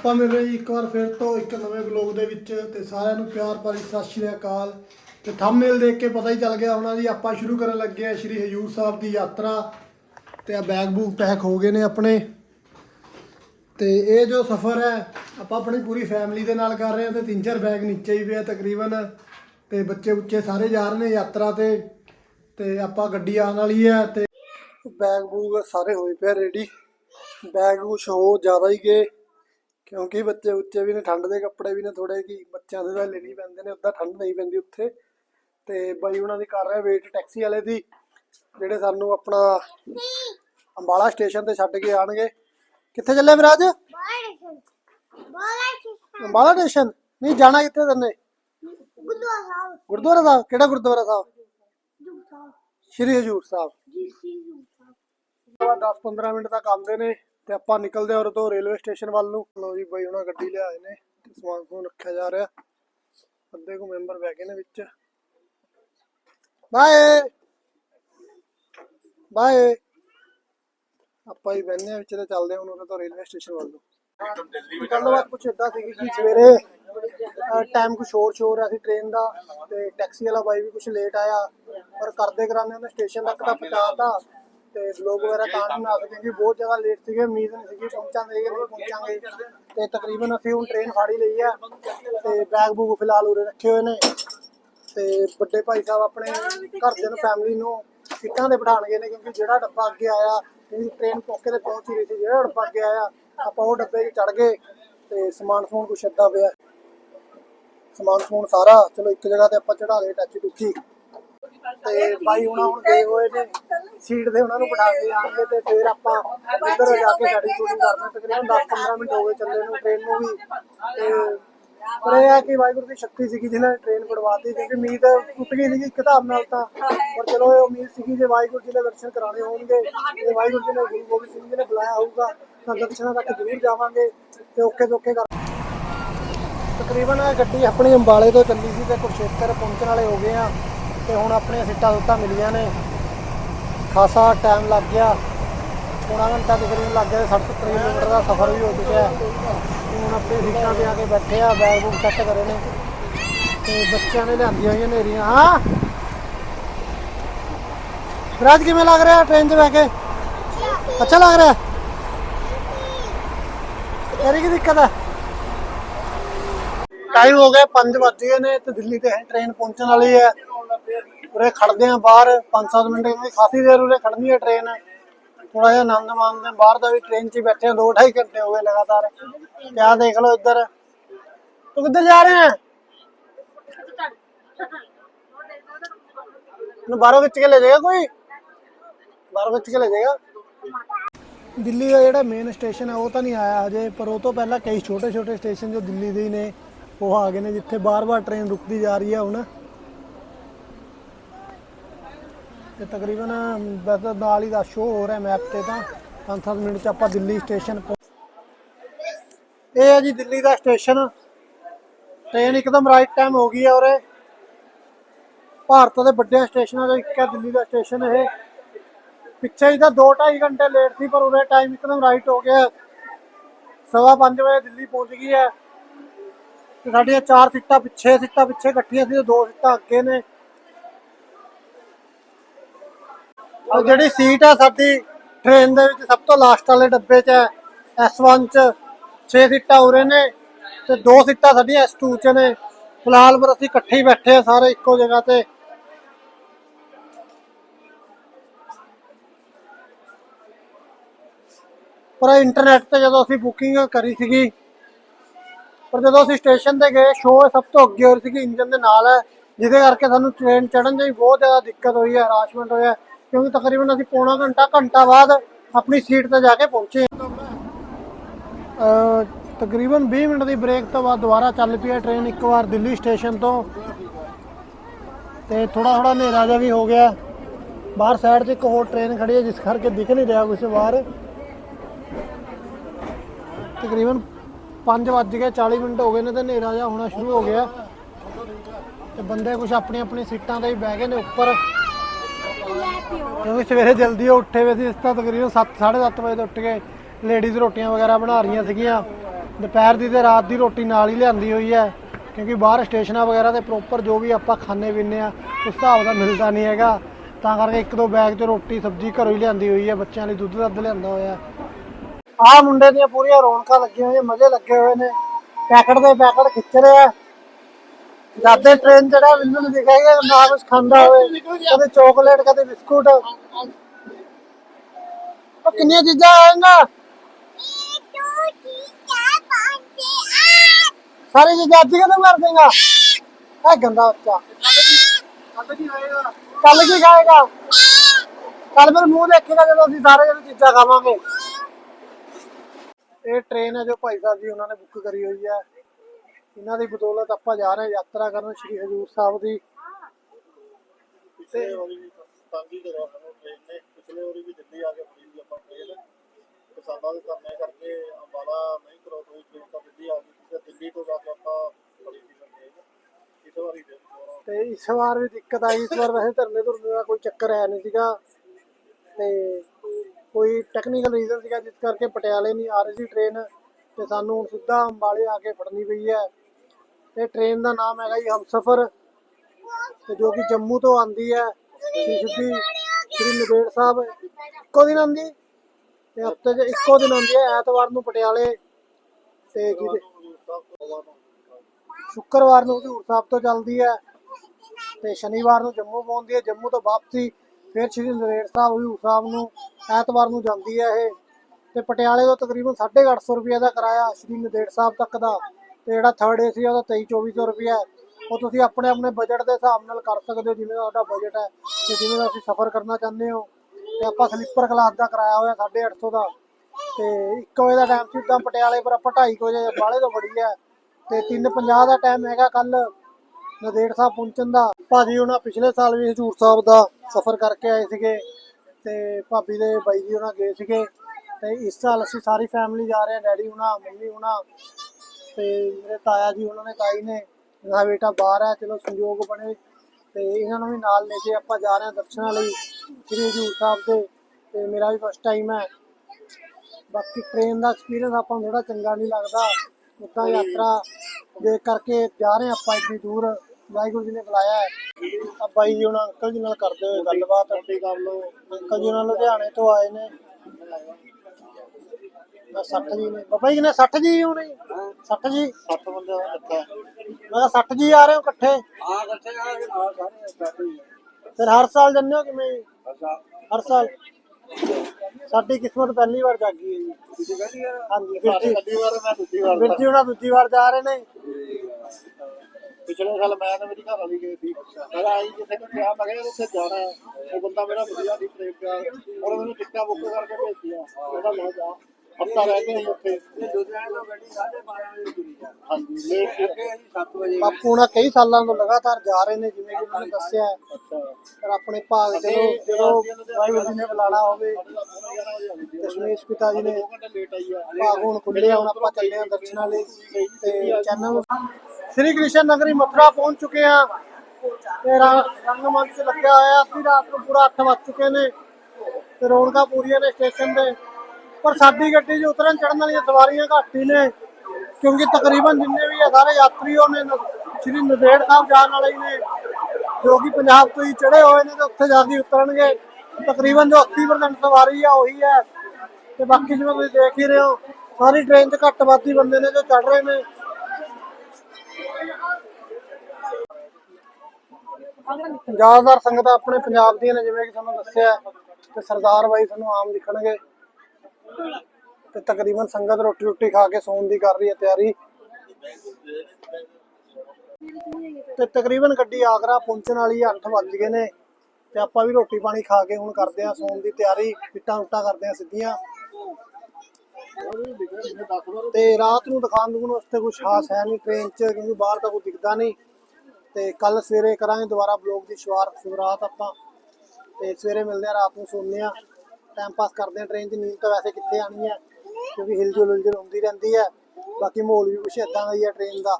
ਆਪਾਂ ਮਿਲ ਰਹੇ ਜੀ ਇੱਕ ਵਾਰ ਫਿਰ ਤੋਂ ਇੱਕ ਨਵੇਂ ਬਲੌਗ ਦੇ ਵਿੱਚ ਤੇ ਸਾਰਿਆਂ ਨੂੰ ਪਿਆਰ ਭਰੀ ਸਤਿ ਸ਼੍ਰੀ ਅਕਾਲ। ਤੇ ਥੰਬਨੇਲ ਦੇਖ ਕੇ ਪਤਾ ਹੀ ਚੱਲ ਗਿਆ ਹੋਣਾ ਜੀ, ਆਪਾਂ ਸ਼ੁਰੂ ਕਰਨ ਲੱਗੇ ਆ ਸ਼੍ਰੀ ਹਜੂਰ ਸਾਹਿਬ ਦੀ ਯਾਤਰਾ ਤੇ ਆ ਬੈਗ ਬੂਗ ਪੈਕ ਹੋ ਗਏ ਨੇ ਆਪਣੇ। ਤੇ ਇਹ ਜੋ ਸਫ਼ਰ ਹੈ, ਆਪਾਂ ਆਪਣੀ ਪੂਰੀ ਫੈਮਿਲੀ ਦੇ ਨਾਲ ਕਰ ਰਹੇ ਹਾਂ ਤੇ ਤਿੰਨ ਚਾਰ ਬੈਗ ਨੀਚੇ ਹੀ ਪਿਆ ਤਕਰੀਬਨ ਤੇ ਬੱਚੇ ਉੱਚੇ ਸਾਰੇ ਜਾ ਰਹੇ ਨੇ ਯਾਤਰਾ ਤੇ ਤੇ ਆਪਾਂ ਗੱਡੀ ਆਉਣ ਵਾਲੀ ਹੈ ਤੇ ਬੈਗ ਬੂਗ ਸਾਰੇ ਹੋਏ ਪਿਆ ਰੈਡੀ ਬੈਗ ਕੁਛ ਹੋ ਜ਼ਿਆਦਾ ਹੀ ਗਏ। ਕਿਉਂਕਿ ਬੱਚੇ ਉੱਚੇ ਵੀ ਨੇ ਠੰਡ ਦੇ ਕੱਪੜੇ ਵੀ ਨੇ ਥੋੜੇ ਕਿ ਬੱਚਿਆਂ ਦੇ ਤਾਂ ਲੈਣੀ ਪੈਂਦੇ ਨੇ ਉੱਦਾਂ ਠੰਡ ਨਹੀਂ ਪੈਂਦੀ ਉੱਥੇ। ਤੇ ਬਾਈ ਉਹਨਾਂ ਦੀ ਕਰ ਰਿਹਾ ਵੇਟ ਟੈਕਸੀ ਵਾਲੇ ਦੀ ਜਿਹੜੇ ਸਾਨੂੰ ਆਪਣਾ ਅੰਬਾਲਾ ਸਟੇਸ਼ਨ ਤੇ ਛੱਡ ਕੇ ਆਣਗੇ ਕਿੱਥੇ ਚੱਲੇ ਵਿਰਾਜ ਅੰਬਾਲਾ ਸਟੇਸ਼ਨ ਨਹੀਂ ਜਾਣਾ ਕਿੱਥੇ ਤੰਨੇ? ਗੁਰਦੁਆਰਾ ਸਾਹਿਬ। ਕਿਹੜਾ ਗੁਰਦੁਆਰਾ ਸਾਹਿਬ? ਸ਼੍ਰੀ ਹਜੂਰ ਸਾਹਿਬ। 10-15 ਮਿੰਟ ਤੱਕ ਆਉਂਦੇ ਨੇ। ਤੇ ਆਪਾਂ ਨਿਕਲਦੇ ਹਾਂ ਉਰੇ ਰੇਲਵੇ ਸਟੇਸ਼ਨ ਵੱਲ ਨੂੰ। ਲੋ ਜੀ ਬਾਈ ਉਹਨਾਂ ਗੱਡੀ ਲਿਆਏ ਨੇ ਸਮਾਨ ਸਮੂਨ ਰੱਖਿਆ ਜਾ ਰਿਹਾ। ਅੱਧੇ ਕੁ ਮੈਂਬਰ ਬਹਿ ਗਏ ਨੇ ਵਿੱਚ। ਬਾਏ! ਬਾਏ! ਆਪਾਂ ਹੀ ਬੈਠਨੇ ਵਿੱਚ ਤੇ ਚੱਲਦੇ ਹਾਂ ਹੁਣ ਤੋਂ ਰੇਲਵੇ ਸਟੇਸ਼ਨ ਵੱਲ ਨੂੰ। ਗੱਲਬਾਤ ਕੁਛ ਏਦਾਂ ਸੀਗੀ ਕਿ ਸਵੇਰੇ ਟਾਈਮ ਕੁਛ ਹੋਰ ਸ਼ੋਰ ਰਿਹਾ ਸੀ ਟ੍ਰੇਨ ਦਾ ਤੇ ਟੈਕਸੀ ਵਾਲਾ ਬਾਈ ਵੀ ਕੁਛ ਲੇਟ ਆਇਆ। ਪਰ ਕਰਦੇ ਕਰਾਉਂਦੇ ਉਹਨੇ ਸਟੇਸ਼ਨ ਤੱਕ ਤਾਂ ਪਹੁੰਚਾਤਾ ਤੇ ਲੋਕ ਵਗੈਰਾ ਤਾਂ ਨਹੀਂ ਆ ਸਕੇ ਕਿ ਬਹੁਤ ਜ਼ਿਆਦਾ ਲੇਟ ਸੀਗੇ, ਉਮੀਦ ਨਹੀਂ ਸੀਗੀ ਪਹੁੰਚਾਂਗੇ ਕਿ ਨਹੀਂ ਪਹੁੰਚਾਂਗੇ। ਤੇ ਤਕਰੀਬਨ ਅਸੀਂ ਹੁਣ ਟ੍ਰੇਨ ਫਾੜੀ ਲਈ ਆ ਤੇ ਬੈਗ ਬੂਗ ਫਿਲਹਾਲ ਉਰੇ ਰੱਖੇ ਹੋਏ ਨੇ। ਤੇ ਵੱਡੇ ਭਾਈ ਸਾਹਿਬ ਆਪਣੇ ਘਰਦਿਆਂ ਨੂੰ ਫੈਮਿਲੀ ਨੂੰ ਸੀਟਾਂ ਦੇ ਬਿਠਾਣਗੇ ਨੇ ਕਿਉਂਕਿ ਜਿਹੜਾ ਡੱਬਾ ਅੱਗੇ ਆਇਆ ਜਿਹੜੀ ਟ੍ਰੇਨ ਪੌਕੇ ਤੇ ਪਹੁੰਚ ਹੀ ਰਹੀ ਸੀ। ਜਿਹੜਾ ਡੱਬਾ ਅੱਗੇ ਆਇਆ, ਆਪਾਂ ਉਹ ਡੱਬੇ 'ਚ ਚੜ ਗਏ ਤੇ ਸਮਾਨ ਸਮੂਨ ਕੁਛ ਏਦਾਂ ਪਿਆ। ਸਮਾਨ ਸਮੂਨ ਸਾਰਾ, ਚਲੋ ਇੱਕ ਜਗ੍ਹਾ ਤੇ ਆਪਾਂ ਚੜਾ ਲਏ ਟੱਚ ਟੁੱਕੀ ਤੇ ਬਾਈ ਹੁਣਾਂ ਹੁਣ ਗਏ ਹੋਏ ਨੇ। ਸੀਟ ਤੇ ਉਹਨਾਂ ਨੂੰ ਬਿਠਾ ਕੇ ਆਣਗੇ ਤੇ ਫਿਰ ਆਪਾਂ ਉੱਧਰ ਜਾ ਕੇ ਸਾਡੀ ਸ਼ੂਟਿੰਗ ਕਰਨਾ ਤਕਰੀਬਨ 10-15 ਮਿੰਟ ਹੋ ਗਏ ਚੱਲੇ ਨੂੰ ਟ੍ਰੇਨ ਨੂੰ ਵੀ। ਤੇ ਪਰ ਇਹ ਹੈ ਕਿ ਵਾਹਿਗੁਰੂ ਦੀ ਸ਼ਕਤੀ ਸੀਗੀ ਜਿਹਨੇ ਟ੍ਰੇਨ ਪੜਵਾਤੀ ਕਿਉਂਕਿ ਉਮੀਦ ਟੁੱਟ ਗਈ ਸੀਗੀ ਇੱਕ ਨਾਲ ਤਾਂ। ਪਰ ਚਲੋ ਇਹ ਉਮੀਦ ਸੀਗੀ ਜੇ ਵਾਹਿਗੁਰੂ ਜੀ ਦੇ ਦਰਸ਼ਨ ਕਰਾਣੇ ਹੋਣਗੇ ਤੇ ਵਾਹਿਗੁਰੂ ਜੀ ਨੇ ਗੁਰੂ ਗੋਬਿੰਦ ਸਿੰਘ ਜੀ ਨੇ ਬੁਲਾਇਆ ਹੋਊਗਾ, ਤਾਂ ਦਰਸ਼ਨਾਂ ਤੱਕ ਜ਼ਰੂਰ ਜਾਵਾਂਗੇ ਤੇ ਓਕੇ ਦੋਕੇ ਕਰ ਤਕਰੀਬਨ ਇਹ ਗੱਡੀ ਆਪਣੀ ਅੰਬਾਲੇ ਤੋਂ ਚੱਲੀ ਸੀ ਤੇ ਕੁਰਸ਼ੇਤਰ ਪਹੁੰਚਣ ਵਾਲੇ ਹੋ ਗਏ ਆ। ਤੇ ਹੁਣ ਆਪਣੀਆਂ ਸੀਟਾਂ ਸੁੱਟਾਂ ਮਿਲੀਆਂ ਨੇ। ਖਾਸਾ ਟਾਈਮ ਲੱਗ ਗਿਆ। ਪੌਣਾ ਘੰਟਾ ਤਕਰੀਬਨ ਲੱਗ ਗਿਆ 60 ਕਿਲੋਮੀਟਰ ਦਾ ਸਫ਼ਰ ਵੀ ਹੋ ਚੁੱਕਿਆ ਹੁਣ ਆਪਣੀ ਸੀਟਾਂ ਤੇ ਆ ਕੇ ਬੈਠੇ ਆ ਬੈਗ ਬੁੱਕ ਚੈੱਕ ਕਰੇ ਨੇ। ਤੇ ਬੱਚਿਆਂ ਨੇ ਲਿਆਂਦੀਆਂ ਹੋਈਆਂ ਨੇਰੀਆਂ। ਹਾਂ? ਰਾਜ ਕਿਵੇਂ ਲੱਗ ਰਿਹਾ ਟ੍ਰੇਨ 'ਚ ਬਹਿ ਕੇ? ਅੱਛਾ ਲੱਗ ਰਿਹਾ? ਤੇਰੀ ਕੀ ਦਿੱਕਤ ਹੈ? ਟਾਈਮ ਹੋ ਗਿਆ 5 ਵੱਜ ਗਏ ਨੇ ਤੇ ਦਿੱਲੀ ਤੇ ਟ੍ਰੇਨ ਪਹੁੰਚਣ ਵਾਲੀ ਹੈ। ਉਰੇ ਖੜਦੇ ਆ ਬਾਹਰ 5-7 ਮਿੰਟ ਕਿਉਂਕਿ ਕਾਫੀ ਦੇਰ ਉਰੇ ਖੜਨੀ ਹੈ ਟ੍ਰੇਨ ਥੋੜਾ ਜਿਹਾ ਆਨੰਦ ਮਾਣਦੇ ਬਾਹਰ ਦਾ ਵੀ ਟ੍ਰੇਨ 'ਚ ਹੀ ਬੈਠੇ 2-2.5 ਘੰਟੇ ਹੋ ਗਏ ਲਗਾਤਾਰ। ਕਿਆ ਦੇਖ ਲਓ ਇੱਧਰ। ਤੂੰ ਕਿੱਧਰ ਜਾ ਰਹੇ? ਹੈ ਨੂੰ ਬਾਹਰੋਂ ਖਿੱਚ ਕੇ ਲੈ ਜਾਏਗਾ ਕੋਈ? ਬਾਹਰੋਂ ਖਿੱਚ ਕੇ ਲੈ ਜਾਏਗਾ? ਦਿੱਲੀ ਦਾ ਜਿਹੜਾ ਮੇਨ ਸਟੇਸ਼ਨ ਹੈ ਉਹ ਤਾਂ ਨਹੀਂ ਆਇਆ ਹਜੇ, ਪਰ ਉਹ ਤੋਂ ਪਹਿਲਾਂ ਕਈ ਛੋਟੇ ਛੋਟੇ ਸਟੇਸ਼ਨ ਜੋ ਦਿੱਲੀ ਦੇ ਹੀ ਨੇ, ਉਹ ਆ ਗਏ ਨੇ, ਜਿੱਥੇ ਬਾਰ-ਬਾਰ ਟ੍ਰੇਨ ਰੁਕਦੀ ਜਾ ਰਹੀ ਹੈ ਹੁਣ। ਤੇ ਤਕਰੀਬਨ ਵੈਸੇ ਨਾਲ ਹੀ ਦਾ ਸ਼ੋਅ ਹੋ ਰਿਹਾ ਮੈਪ ਤੇ ਤਾਂ। 5-7 ਮਿੰਟ ਚ ਆਪਾਂ ਦਿੱਲੀ ਸਟੇਸ਼ਨ ਇਹ ਹੈ ਜੀ ਦਿੱਲੀ ਦਾ ਸਟੇਸ਼ਨ ਟ੍ਰੇਨ ਇੱਕਦਮ ਰਾਈਟ ਟਾਈਮ ਹੋ ਗਈ ਹੈ ਔਰ ਭਾਰਤ ਦੇ ਵੱਡੇ ਸਟੇਸ਼ਨਾਂ ਚੋਂ ਇੱਕ ਹੈ ਦਿੱਲੀ ਦਾ ਸਟੇਸ਼ਨ ਇਹ। ਪਿੱਛੇ ਇਹਦਾ 2.5 ਘੰਟੇ ਲੇਟ ਸੀ, ਪਰ ਉਹਦੇ ਟਾਈਮ ਇੱਕਦਮ ਰਾਈਟ ਹੋ ਗਿਆ। ਸਵਾ ਪੰਜ ਵਜੇ ਦਿੱਲੀ ਪਹੁੰਚ ਗਈ ਹੈ। ਤੇ ਸਾਡੀਆਂ ਚਾਰ ਸੀਟਾਂ ਪਿੱਛੇ ਸੀਟਾਂ ਪਿੱਛੇ ਇਕੱਠੀਆਂ ਸੀ, ਤੇ ਦੋ ਸੀਟਾਂ ਅੱਗੇ ਨੇ। ਔਰ ਜਿਹੜੀ ਸੀਟ ਆ ਸਾਡੀ ਟ੍ਰੇਨ ਦੇ ਵਿੱਚ ਸਭ ਤੋਂ ਲਾਸਟ ਵਾਲੇ ਡੱਬੇ 'ਚ ਹੈ। S1 'ਚ 6 ਸੀਟਾਂ ਉਰੇ ਨੇ ਤੇ ਦੋ ਸੀਟਾਂ ਸਾਡੀਆਂ S2 'ਚ ਨੇ। ਫਿਲਹਾਲ ਪਰ ਅਸੀਂ ਇਕੱਠੇ ਹੀ ਬੈਠੇ ਆ ਸਾਰੇ ਇੱਕੋ ਜਗ੍ਹਾ ਤੇ। ਪਰ ਇੰਟਰਨੈਟ ਤੇ ਜਦੋਂ ਅਸੀਂ ਬੁਕਿੰਗ ਕਰੀ ਸੀਗੀ, ਪਰ ਜਦੋਂ ਅਸੀਂ ਸਟੇਸ਼ਨ ਤੇ ਗਏ ਸ਼ੋਅ ਸਭ ਤੋਂ ਅੱਗੇ ਹੋ ਰਹੀ ਸੀਗੀ ਇੰਜਨ ਦੇ ਨਾਲ ਹੈ, ਜਿਹਦੇ ਕਰਕੇ ਸਾਨੂੰ ਟ੍ਰੇਨ ਚੜਨ 'ਚ ਵੀ ਬਹੁਤ ਜ਼ਿਆਦਾ ਦਿੱਕਤ ਹੋਈ ਹੈ ਹਰਾਸਮੈਂਟ ਹੋਇਆ ਕਿਉਂਕਿ ਤਕਰੀਬਨ ਅਸੀਂ ਪੌਣਾ ਘੰਟਾ ਘੰਟਾ ਬਾਅਦ ਆਪਣੀ ਸੀਟ ਤੇ ਜਾ ਕੇ ਪਹੁੰਚੇ। ਤਕਰੀਬਨ 20 ਮਿੰਟ ਦੀ ਬ੍ਰੇਕ ਤੋਂ ਬਾਅਦ ਦੁਬਾਰਾ ਚੱਲ ਪਈ ਹੈ ਟ੍ਰੇਨ ਇੱਕ ਵਾਰ ਦਿੱਲੀ ਸਟੇਸ਼ਨ ਤੋਂ। ਤੇ ਥੋੜਾ ਥੋੜਾ ਹਨੇਰਾ ਜਿਹਾ ਵੀ ਹੋ ਗਿਆ। ਬਾਹਰ ਸਾਈਡ 'ਤੇ ਇੱਕ ਹੋਰ ਟ੍ਰੇਨ ਖੜੀ ਹੈ, ਜਿਸ ਕਰਕੇ ਦਿਖ ਨਹੀਂ ਰਿਹਾ ਕੁਛ ਬਾਹਰ। ਤਕਰੀਬਨ 5 ਵੱਜ ਗਏ 40 ਮਿੰਟ ਹੋ ਗਏ ਨੇ ਤੇ ਹਨੇਰਾ ਜਿਹਾ ਹੋਣਾ ਸ਼ੁਰੂ ਹੋ ਗਿਆ। ਤੇ ਬੰਦੇ ਕੁਝ ਆਪਣੀ ਆਪਣੀ ਸੀਟਾਂ ਤੇ ਹੀ ਬਹਿ ਗਏ ਨੇ ਉੱਪਰ। ਕਿਉਂਕਿ ਸਵੇਰੇ ਜਲਦੀ ਉੱਠੇ ਹੋਏ ਸੀ, ਇਸ ਤਾਂ ਤਕਰੀਬਨ 7 7:30 ਵਜੇ ਤੋਂ ਉੱਠ ਕੇ ਲੇਡੀਜ਼ ਰੋਟੀਆਂ ਵਗੈਰਾ ਬਣਾ ਰਹੀਆਂ ਸੀਗੀਆਂ। ਦੁਪਹਿਰ ਦੀ ਤੇ ਰਾਤ ਦੀ ਰੋਟੀ ਨਾਲ ਹੀ ਲਿਆਂਦੀ ਹੋਈ ਹੈ, ਕਿਉਂਕਿ ਬਾਹਰ ਸਟੇਸ਼ਨਾਂ ਵਗੈਰਾ ਤੇ ਪ੍ਰੋਪਰ ਜੋ ਵੀ ਆਪਾਂ ਖਾਣੇ ਪੀਂਦੇ ਆ ਉਸ ਹਿਸਾਬ ਦਾ ਮਿਲਦਾ ਨਹੀਂ ਹੈਗਾ। ਤਾਂ ਕਰਕੇ ਇੱਕ ਦੋ ਬੈਗ 'ਚ ਰੋਟੀ, ਸਬਜ਼ੀ ਘਰੋਂ ਹੀ ਲਿਆਂਦੀ ਹੋਈ ਹੈ, ਬੱਚਿਆਂ ਲਈ ਦੁੱਧ ਦੱਧ ਲਿਆਂਦਾ ਹੋਇਆ। ਆਹ ਮੁੰਡੇ ਦੀਆਂ ਪੂਰੀਆਂ ਰੌਣਕਾਂ ਲੱਗੀਆਂ ਹੋਈਆਂ, ਮਜ਼ੇ ਲੱਗੇ ਹੋਏ ਨੇ। ਪੈਕਟ ਦੇ ਪੈਕਟ ਖਿੱਚ ਰਿਹਾ ਜਾਂਦੇ ਟ੍ਰੇਨ ਜਿਹੜਾ ਮੈਨੂੰ ਨਹੀਂ ਦਿਖਾਏਗਾ ਨਾ ਕੁਝ ਖਾਂਦਾ ਹੋਵੇ। ਕਦੇ ਚਾਕਲੇਟ ਕਦੇ ਬਿਸਕੁਟ। ਉਹ ਕਿੰਨੀਆਂ ਚੀਜ਼ਾਂ ਆਏਗਾ? ਸਾਰੀ ਚੀਜ਼ਾਂ ਅੱਜ ਕਦੋਂ ਕਰ ਦੇਗਾ ਇਹ ਗੰਦਾ ਬੱਚਾ। ਕੱਲ ਕੀ ਖਾਏਗਾ? ਕੱਲ ਫਿਰ ਮੂੰਹ ਦੇਖੇਗਾ ਜਦੋਂ ਅਸੀਂ ਸਾਰੇ ਜਣੇ ਚੀਜ਼ਾਂ ਖਾਵਾਂਗੇ। ਇਹ ਟ੍ਰੇਨ ਹੈ ਜੋ ਭਾਈ ਸਾਹਿਬ ਜੀ ਉਹਨਾਂ ਨੇ ਬੁੱਕ ਕਰੀ ਹੋਈ ਹੈ। ਇਹਨਾਂ ਦੀ ਬਦੌਲਤ ਆਪਾਂ ਜਾ ਰਹੇ ਯਾਤਰਾ ਕਰਨ ਸ਼੍ਰੀ ਹਜੂਰ ਸਾਹਿਬ ਦੀ। ਪਿਛਲੇ ਵਾਰੀ ਵੀ ਤੰਗੀ ਕਰਿਆ ਸਾਨੂੰ ਟ੍ਰੇਨ ਨੇ ਪਿਛਲੇ ਵਾਰੀ ਵੀ ਦਿੱਲੀ ਆ ਕੇ ਫੜੀ ਸੀ ਆਪਾਂ ਟ੍ਰੇਨ ਕਿਸਾਨਾਂ ਦੇ ਧਰਨੇ ਕਰਕੇ ਅੰਬਾਲਾ ਨਹੀਂ ਕਰੋ ਹੋਈ ਟ੍ਰੇਨ ਤਾਂ ਦਿੱਲੀ ਆ ਗਈ। ਸੀ ਤੇ ਦਿੱਲੀ ਤੋਂ ਜਾ ਕੇ ਆਪਾਂ ਫੜੀ ਸੀ ਟ੍ਰੇਨ ਇਸ ਵਾਰੀ ਫਿਰ ਦੁਬਾਰਾ ਤੇ ਇਸ ਵਾਰ ਵੀ ਦਿੱਕਤ ਆਈ। ਇਸ ਵਾਰ ਵੈਸੇ ਧਰਨੇ ਧੁਰਨੇ ਦਾ ਕੋਈ ਚੱਕਰ ਹੈ ਨਹੀਂ ਸੀਗਾ। ਤੇ ਕੋਈ ਟੈਕਨੀਕਲ ਰੀਜ਼ਨ ਸੀਗਾ ਜਿਸ ਕਰਕੇ ਪਟਿਆਲੇ ਨਹੀਂ ਆ ਰਹੀ ਸੀ ਟ੍ਰੇਨ ਤੇ ਸਾਨੂੰ ਹੁਣ ਸਿੱਧਾ ਅੰਬਾਲੇ ਆ ਕੇ ਫੜਨੀ ਪਈ ਹੈ। ਤੇ ਟ੍ਰੇਨ ਦਾ ਨਾਮ ਹੈਗਾ ਜੀ ਹਮਸਫਰ ਤੇ ਜੋ ਕਿ ਜੰਮੂ ਤੋਂ ਆਂਦੀ ਹੈ ਸਿੱਧੀ ਸ੍ਰੀ ਨੰਦੇੜ ਸਾਹਿਬ। ਇੱਕੋ ਦਿਨ ਆਂਦੀ ਤੇ ਹਫ਼ਤੇ 'ਚ ਇੱਕੋ ਦਿਨ ਆਉਂਦੀ ਹੈ, ਐਤਵਾਰ ਨੂੰ ਪਟਿਆਲੇ ਤੇ ਸ਼ੁੱਕਰਵਾਰ ਨੂੰ ਹਜ਼ੂਰ ਸਾਹਿਬ ਤੋਂ ਚੱਲਦੀ ਹੈ ਤੇ ਸ਼ਨੀਵਾਰ ਨੂੰ ਜੰਮੂ ਪਹੁੰਚਦੀ ਹੈ, ਜੰਮੂ ਤੋਂ ਵਾਪਸੀ ਫਿਰ ਸ਼੍ਰੀ ਨੰਦੇੜ ਸਾਹਿਬ, ਹਜ਼ੂਰ ਸਾਹਿਬ ਨੂੰ ਐਤਵਾਰ ਨੂੰ ਜਾਂਦੀ ਹੈ ਇਹ ਤੇ ਪਟਿਆਲੇ ਤੋਂ ਤਕਰੀਬਨ 850 ਰੁਪਏ ਦਾ ਕਿਰਾਇਆ ਸ਼੍ਰੀ ਨਦੇੜ ਸਾਹਿਬ ਤੱਕ ਦਾ ਤੇ ਜਿਹੜਾ ਥਰਡ ਏਸੀ ਉਹਦਾ 23 2400 ਰੁਪਏ ਹੈ। ਉਹ ਤੁਸੀਂ ਆਪਣੇ ਆਪਣੇ ਬਜਟ ਦੇ ਹਿਸਾਬ ਨਾਲ ਕਰ ਸਕਦੇ ਹੋ, ਜਿਵੇਂ ਦਾ ਤੁਹਾਡਾ ਬਜਟ ਹੈ ਤੇ ਜਿਵੇਂ ਦਾ ਤੁਸੀਂ ਸਫ਼ਰ ਕਰਨਾ ਚਾਹੁੰਦੇ ਹੋ। ਤੇ ਆਪਾਂ ਸਲੀਪਰ ਕਲਾਸ ਦਾ ਕਰਾਇਆ ਹੋਇਆ 850 ਦਾ। ਤੇ 1 ਵਜੇ ਦਾ ਟਾਈਮ ਸੀ, ਉਦਾਂ ਪਟਿਆਲੇ ਪਰ ਆਪਾਂ 2:30 ਵਜੇ ਬਾਲੇ ਤੋਂ ਬੜੀ ਹੈ। ਤੇ 3:50 ਦਾ ਟਾਈਮ ਹੈਗਾ ਕੱਲ ਨਦੇੜ ਸਾਹਿਬ ਪਹੁੰਚਣ ਦਾ। ਭਾਜੀ ਉਹਨਾਂ ਪਿਛਲੇ ਸਾਲ ਵੀ ਹਜੂਰ ਸਾਹਿਬ ਦਾ ਸਫ਼ਰ ਕਰਕੇ ਆਏ ਸੀਗੇ। ਤੇ ਭਾਬੀ ਦੇ ਬਾਈ ਜੀ ਉਹਨਾਂ ਗਏ ਸੀਗੇ। ਤੇ ਇਸ ਸਾਲ ਅਸੀਂ ਸਾਰੀ ਫੈਮਿਲੀ ਜਾ ਰਹੇ ਹਾਂ, ਡੈਡੀ ਉਹਨਾਂ ਮੰਮੀ ਉਹਨਾਂ ਤੇ ਮੇਰੇ ਤਾਇਆ ਜੀ, ਉਹਨਾਂ ਨੇ ਤਾਈ ਨੇ ਮੇਰਾ ਬੇਟਾ ਬਾਹਰ ਹੈ ਚਲੋ ਸੰਯੋਗ ਬਣੇ। ਤੇ ਇਹਨਾਂ ਨੂੰ ਵੀ ਨਾਲ ਲੈ ਕੇ ਆਪਾਂ ਜਾ ਰਹੇ ਹਾਂ ਦਰਸ਼ਨਾਂ ਲਈ ਸ੍ਰੀ ਹਜੂਰ ਸਾਹਿਬ ਦੇ। ਤੇ ਮੇਰਾ ਵੀ ਫਸਟ ਟਾਈਮ ਹੈ। ਬਾਕੀ ਟ੍ਰੇਨ ਦਾ ਐਕਸਪੀਰੀਅੰਸ ਆਪਾਂ ਨੂੰ ਥੋੜਾ ਚੰਗਾ ਨਹੀਂ ਲੱਗਦਾ। ਉਦਾਂ ਯਾਤਰਾ ਦੇਖ ਕਰਕੇ ਜਾ ਰਹੇ ਹਾਂ ਆਪਾਂ, ਇੰਨੀ ਦੂਰ। ਵਾਹਿਗੁਰੂ ਜੀ ਨੇ ਬੁਲਾਇਆ ਹੈ। ਆ ਬਾਈ ਜੀ, ਉਹਨਾਂ ਅੰਕਲ ਜੀ ਨਾਲ ਕਰਦੇ ਹੋਏ ਗੱਲਬਾਤ ਅੱਡੀ ਕਰ ਲਓ। ਅੰਕਲ ਜੀ ਉਹਨਾਂ ਲੁਧਿਆਣੇ ਤੋਂ ਆਏ ਨੇ। ਮੈਂ 60 ਜੀ ਨੇ। ਬਾਬਾ ਜੀ ਕਿਨੇ? 60 ਜੀ ਹੋਣੇ। 60 ਜੀ। 60 ਬੰਦੇ ਇਕੱਠਾ ਮੈਂ ਕਿਹਾ 60 ਜੀ ਆ ਰਹੇ ਹੋ ਇਕੱਠੇ? ਆ ਇਕੱਠੇ ਆ ਕੇ ਨਾਲ ਸਾਰੇ ਹੀ ਫਿਰ ਹਰ ਸਾਲ ਜਾਂਦੇ ਹੋ ਕਿਵੇਂ? ਹਰ ਸਾਲ। ਸਾਡੀ ਕਿਸਮਤ ਪਹਿਲੀ ਵਾਰ ਜਾਗੀ ਹੈ ਜੀ। ਤੁਸੀਂ ਕਹਿੰਦੇ ਯਾਰ ਹਾਂਜੀ ਗੱਡੀ ਵਾਰ ਮੈਂ ਦੂਜੀ ਵਾਰ ਵੀਰ ਜੀ ਉਹਨਾਂ ਦੂਜੀ ਵਾਰ ਜਾ ਰਹੇ ਨੇ। ਪਿਛਲੇ ਸਾਲ ਮੈਂ ਤੇ ਮੇਰੀ ਘਰ ਵਾਲੀ ਗਈ ਸੀ। ਮੈਂ ਆਈ ਜਿੱਥੇ ਨੂੰ ਕਿਹਾ ਮੈਂ ਕਿਹਾ ਉੱਥੇ ਜਾਣਾ ਹੈ। ਉਹ ਬੰਦਾ ਮੇਰਾ ਵਧੀਆ ਦੀ ਪ੍ਰੇਮ ਪਿਆਰ। ਉਹਨੇ ਮੈਨੂੰ ਟਿਕਟਾਂ ਬੁੱਕ ਕਰਕੇ ਭੇਜੀਆਂ। ਕਹਿੰਦਾ ਲੈ ਜਾ। ਹਫਤਾ ਰਹਿ ਕੇ ਆਈ ਉੱਥੇ। ਲੁਧਿਆਣੇ ਤੋਂ ਗੱਡੀ 12:30 ਵਜੇ ਤੁਰੀ ਜਾ ਹਾਂਜੀ ਲੇਟ ਕੇ ਅਸੀਂ 7 ਵਜੇ। ਬਾਪੂ ਨਾਲ ਕਈ ਸਾਲਾਂ ਤੋਂ ਲਗਾਤਾਰ ਜਾ ਰਹੇ ਨੇ ਜਿਵੇਂ ਕਿ ਉਹਨਾਂ ਨੇ ਦੱਸਿਆ ਹੈ। ਅੱਛਾ। ਪਰ ਆਪਣੇ ਭਾਗ ਜਦੋਂ ਜਦੋਂ ਵਾਹਿਗੁਰੂ ਜੀ ਨੇ ਬੁਲਾਣਾ ਹੋਵੇ ਦਸ਼ਮੇਸ਼ ਪਿਤਾ ਜੀ ਨੇ ਦੋ ਘੰਟੇ ਲੇਟ ਆਈ ਆ। ਭਾਗ ਹੁਣ ਖੁੱਲੇ ਹੁਣ ਆਪਾਂ ਚੱਲੇ ਹਾਂ ਦਰਸ਼ਨਾਂ ਲਈ ਤੇ ਚੈਨਲ ਸ੍ਰੀ ਕ੍ਰਿਸ਼ਨ ਨਗਰੀ ਮਥੁਰਾ ਪਹੁੰਚ ਚੁੱਕੇ ਹਾਂ। ਤੇ ਰਾ- ਰੰਗਮੰਚ ਲੱਗਿਆ ਹੋਇਆ ਅੱਧੀ ਰਾਤ ਨੂੰ ਪੂਰਾ 8 ਵੱਜ ਚੁੱਕੇ ਨੇ। ਤੇ ਰੌਣਕਾਂ ਪੂਰੀਆਂ ਨੇ ਸਟੇਸ਼ਨ ਤੇ। ਪਰ ਸਾਡੀ ਗੱਡੀ 'ਚ ਉਤਰਨ ਚੜਨ ਵਾਲੀਆਂ ਸਵਾਰੀਆਂ ਘੱਟ ਹੀ ਨੇ, ਕਿਉਂਕਿ ਤਕਰੀਬਨ ਜਿੰਨੇ ਵੀ ਆ ਸਾਰੇ ਯਾਤਰੀ ਉਹਨੇ ਸ਼੍ਰੀ ਨੰਦੇੜ ਸਾਹਿਬ ਜਾਣ ਵਾਲੇ ਨੇ, ਜੋ ਕਿ ਪੰਜਾਬ ਤੋਂ ਹੀ ਚੜੇ ਹੋਏ ਨੇ ਤੇ ਉੱਥੇ ਜਾ ਕੇ ਉਤਰਨਗੇ। ਤਕਰੀਬਨ ਜੋ 80% ਸਵਾਰੀ ਆ, ਉਹੀ ਹੈ। ਤੇ ਬਾਕੀ ਜਿਵੇਂ ਤੁਸੀਂ ਦੇਖ ਹੀ ਰਹੇ ਹੋ, ਸਾਰੀ ਟ੍ਰੇਨ 'ਚ ਘੱਟ ਵਾਦੀ ਬੰਦੇ ਨੇ ਜੋ ਚੜ ਰਹੇ ਨੇ। ਜ਼ਿਆਦਾਤਰ ਸੰਗਤਾਂ ਆਪਣੇ ਪੰਜਾਬ ਦੀਆਂ ਨੇ, ਜਿਵੇਂ ਕਿ ਤੁਹਾਨੂੰ ਦੱਸਿਆ, ਤੇ ਸਰਦਾਰ ਬਾਈ ਤੁਹਾਨੂੰ ਆਮ ਦਿਖਣਗੇ। ਤੇ ਤਕਰੀਬਨ ਸੰਗਤ ਰੋਟੀ ਰੋਟੀ ਖਾ ਕੇ ਸੌਣ ਦੀ ਕਰ ਰਹੀ ਹੈ ਤਿਆਰੀ। ਤੇ ਤਕਰੀਬਨ ਗੱਡੀ ਆਗਰਾ ਪਹੁੰਚਣ ਵਾਲੀ 8 ਵੱਜ ਗਏ ਨੇ। ਤੇ ਆਪਾਂ ਵੀ ਰੋਟੀ ਪਾਣੀ ਖਾ ਕੇ ਹੁਣ ਕਰਦੇ ਆ ਸੌਣ ਦੀ ਤਿਆਰੀ ਇੱਟਾਂ ਉੱਟਾਂ ਕਰਦੇ ਆ ਸਿੱਧੀਆਂ। ਤੇ ਰਾਤ ਨੂੰ ਦਿਖਾਉਣ ਦੂਣ ਵਾਸਤੇ ਕੁਝ ਖਾਸ ਹੈ ਨਹੀਂ ਟ੍ਰੇਨ 'ਚ, ਕਿਉਂਕਿ ਬਾਹਰ ਤਾਂ ਕੋਈ ਦਿਖਦਾ ਨਹੀਂ। ਤੇ ਕੱਲ ਸਵੇਰੇ ਕਰਾਂਗੇ ਦੁਬਾਰਾ ਬਲੌਗ ਦੀ ਸ਼ੁਰੂਆਤ ਸ਼ੁਰੂਆਤ ਆਪਾਂ। ਤੇ ਸਵੇਰੇ ਮਿਲਦੇ ਆ ਰਾਤ ਨੂੰ ਸੌਂਦੇ ਆ ਟਾਈਮ ਪਾਸ ਕਰਦੇ ਆ ਟ੍ਰੇਨ 'ਚ ਨੀਂਦ ਤਾਂ ਵੈਸੇ ਕਿੱਥੇ ਆਣੀ ਹੈ ਕਿਉਂਕਿ ਹਿਲਜੁਲ ਹਿਲਜੁਲ ਹੁੰਦੀ ਰਹਿੰਦੀ ਹੈ ਬਾਕੀ ਮਾਹੌਲ ਵੀ ਕੁਛ ਏਦਾਂ ਦਾ ਹੀ ਹੈ ਟ੍ਰੇਨ ਦਾ।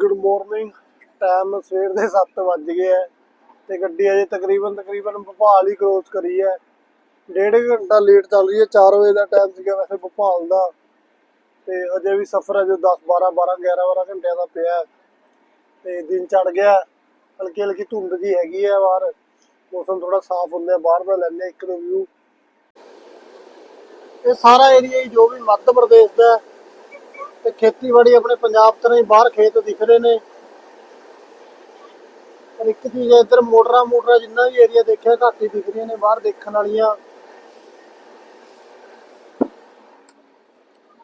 ਗੁੱਡ ਮਾਰਨਿੰਗ ਟਾਈਮ ਸਵੇਰ ਦੇ 7 ਵੱਜ ਗਏ ਹੈ ਤੇ ਗੱਡੀ ਅਜੇ ਤਕਰੀਬਨ ਤਕਰੀਬਨ ਭੋਪਾਲ ਹੀ ਕ੍ਰੋਸ ਕਰੀ ਹੈ। ਡੇਢ ਘੰਟਾ ਲੇਟ ਚੱਲ ਰਹੀ ਹੈ 4 ਵਜੇ ਦਾ ਟਾਈਮ ਸੀਗਾ ਵੈਸੇ ਭੋਪਾਲ ਦਾ। ਤੇ ਅਜੇ ਵੀ ਸਫ਼ਰ ਹੈ ਜੋ 10 12 12 11 12 ਘੰਟਿਆਂ ਦਾ ਪਿਆ। ਤੇ ਦਿਨ ਚੜ ਗਿਆ ਹਲਕੀ ਹਲਕੀ ਧੁੰਦ ਜੀ ਹੈਗੀ ਹੈ ਬਾਹਰ। ਮੌਸਮ ਥੋੜਾ ਸਾਫ਼ ਹੁੰਦਾ ਬਾਹਰ ਦਾ ਲੈਂਦੇ ਇੱਕ ਦੋ ਵਿਊ ਇਹ ਸਾਰਾ ਏਰੀਆ ਹੀ ਜੋ ਵੀ ਮੱਧ ਪ੍ਰਦੇਸ਼ ਦਾ ਤੇ ਖੇਤੀਬਾੜੀ ਆਪਣੇ ਪੰਜਾਬ ਤੋਂ ਹੀ ਬਾਹਰ ਖੇਤ ਦਿਖ ਰਹੇ ਨੇ। ਪਰ ਇੱਕ ਚੀਜ਼ ਇੱਧਰ ਮੋਟਰਾਂ ਮੋਟਰਾਂ ਜਿੰਨਾ ਵੀ ਏਰੀਆ ਦੇਖਿਆ, ਘੱਟ ਹੀ ਦਿਖ ਰਹੀਆਂ ਨੇ ਬਾਹਰ ਦੇਖਣ ਵਾਲੀਆਂ।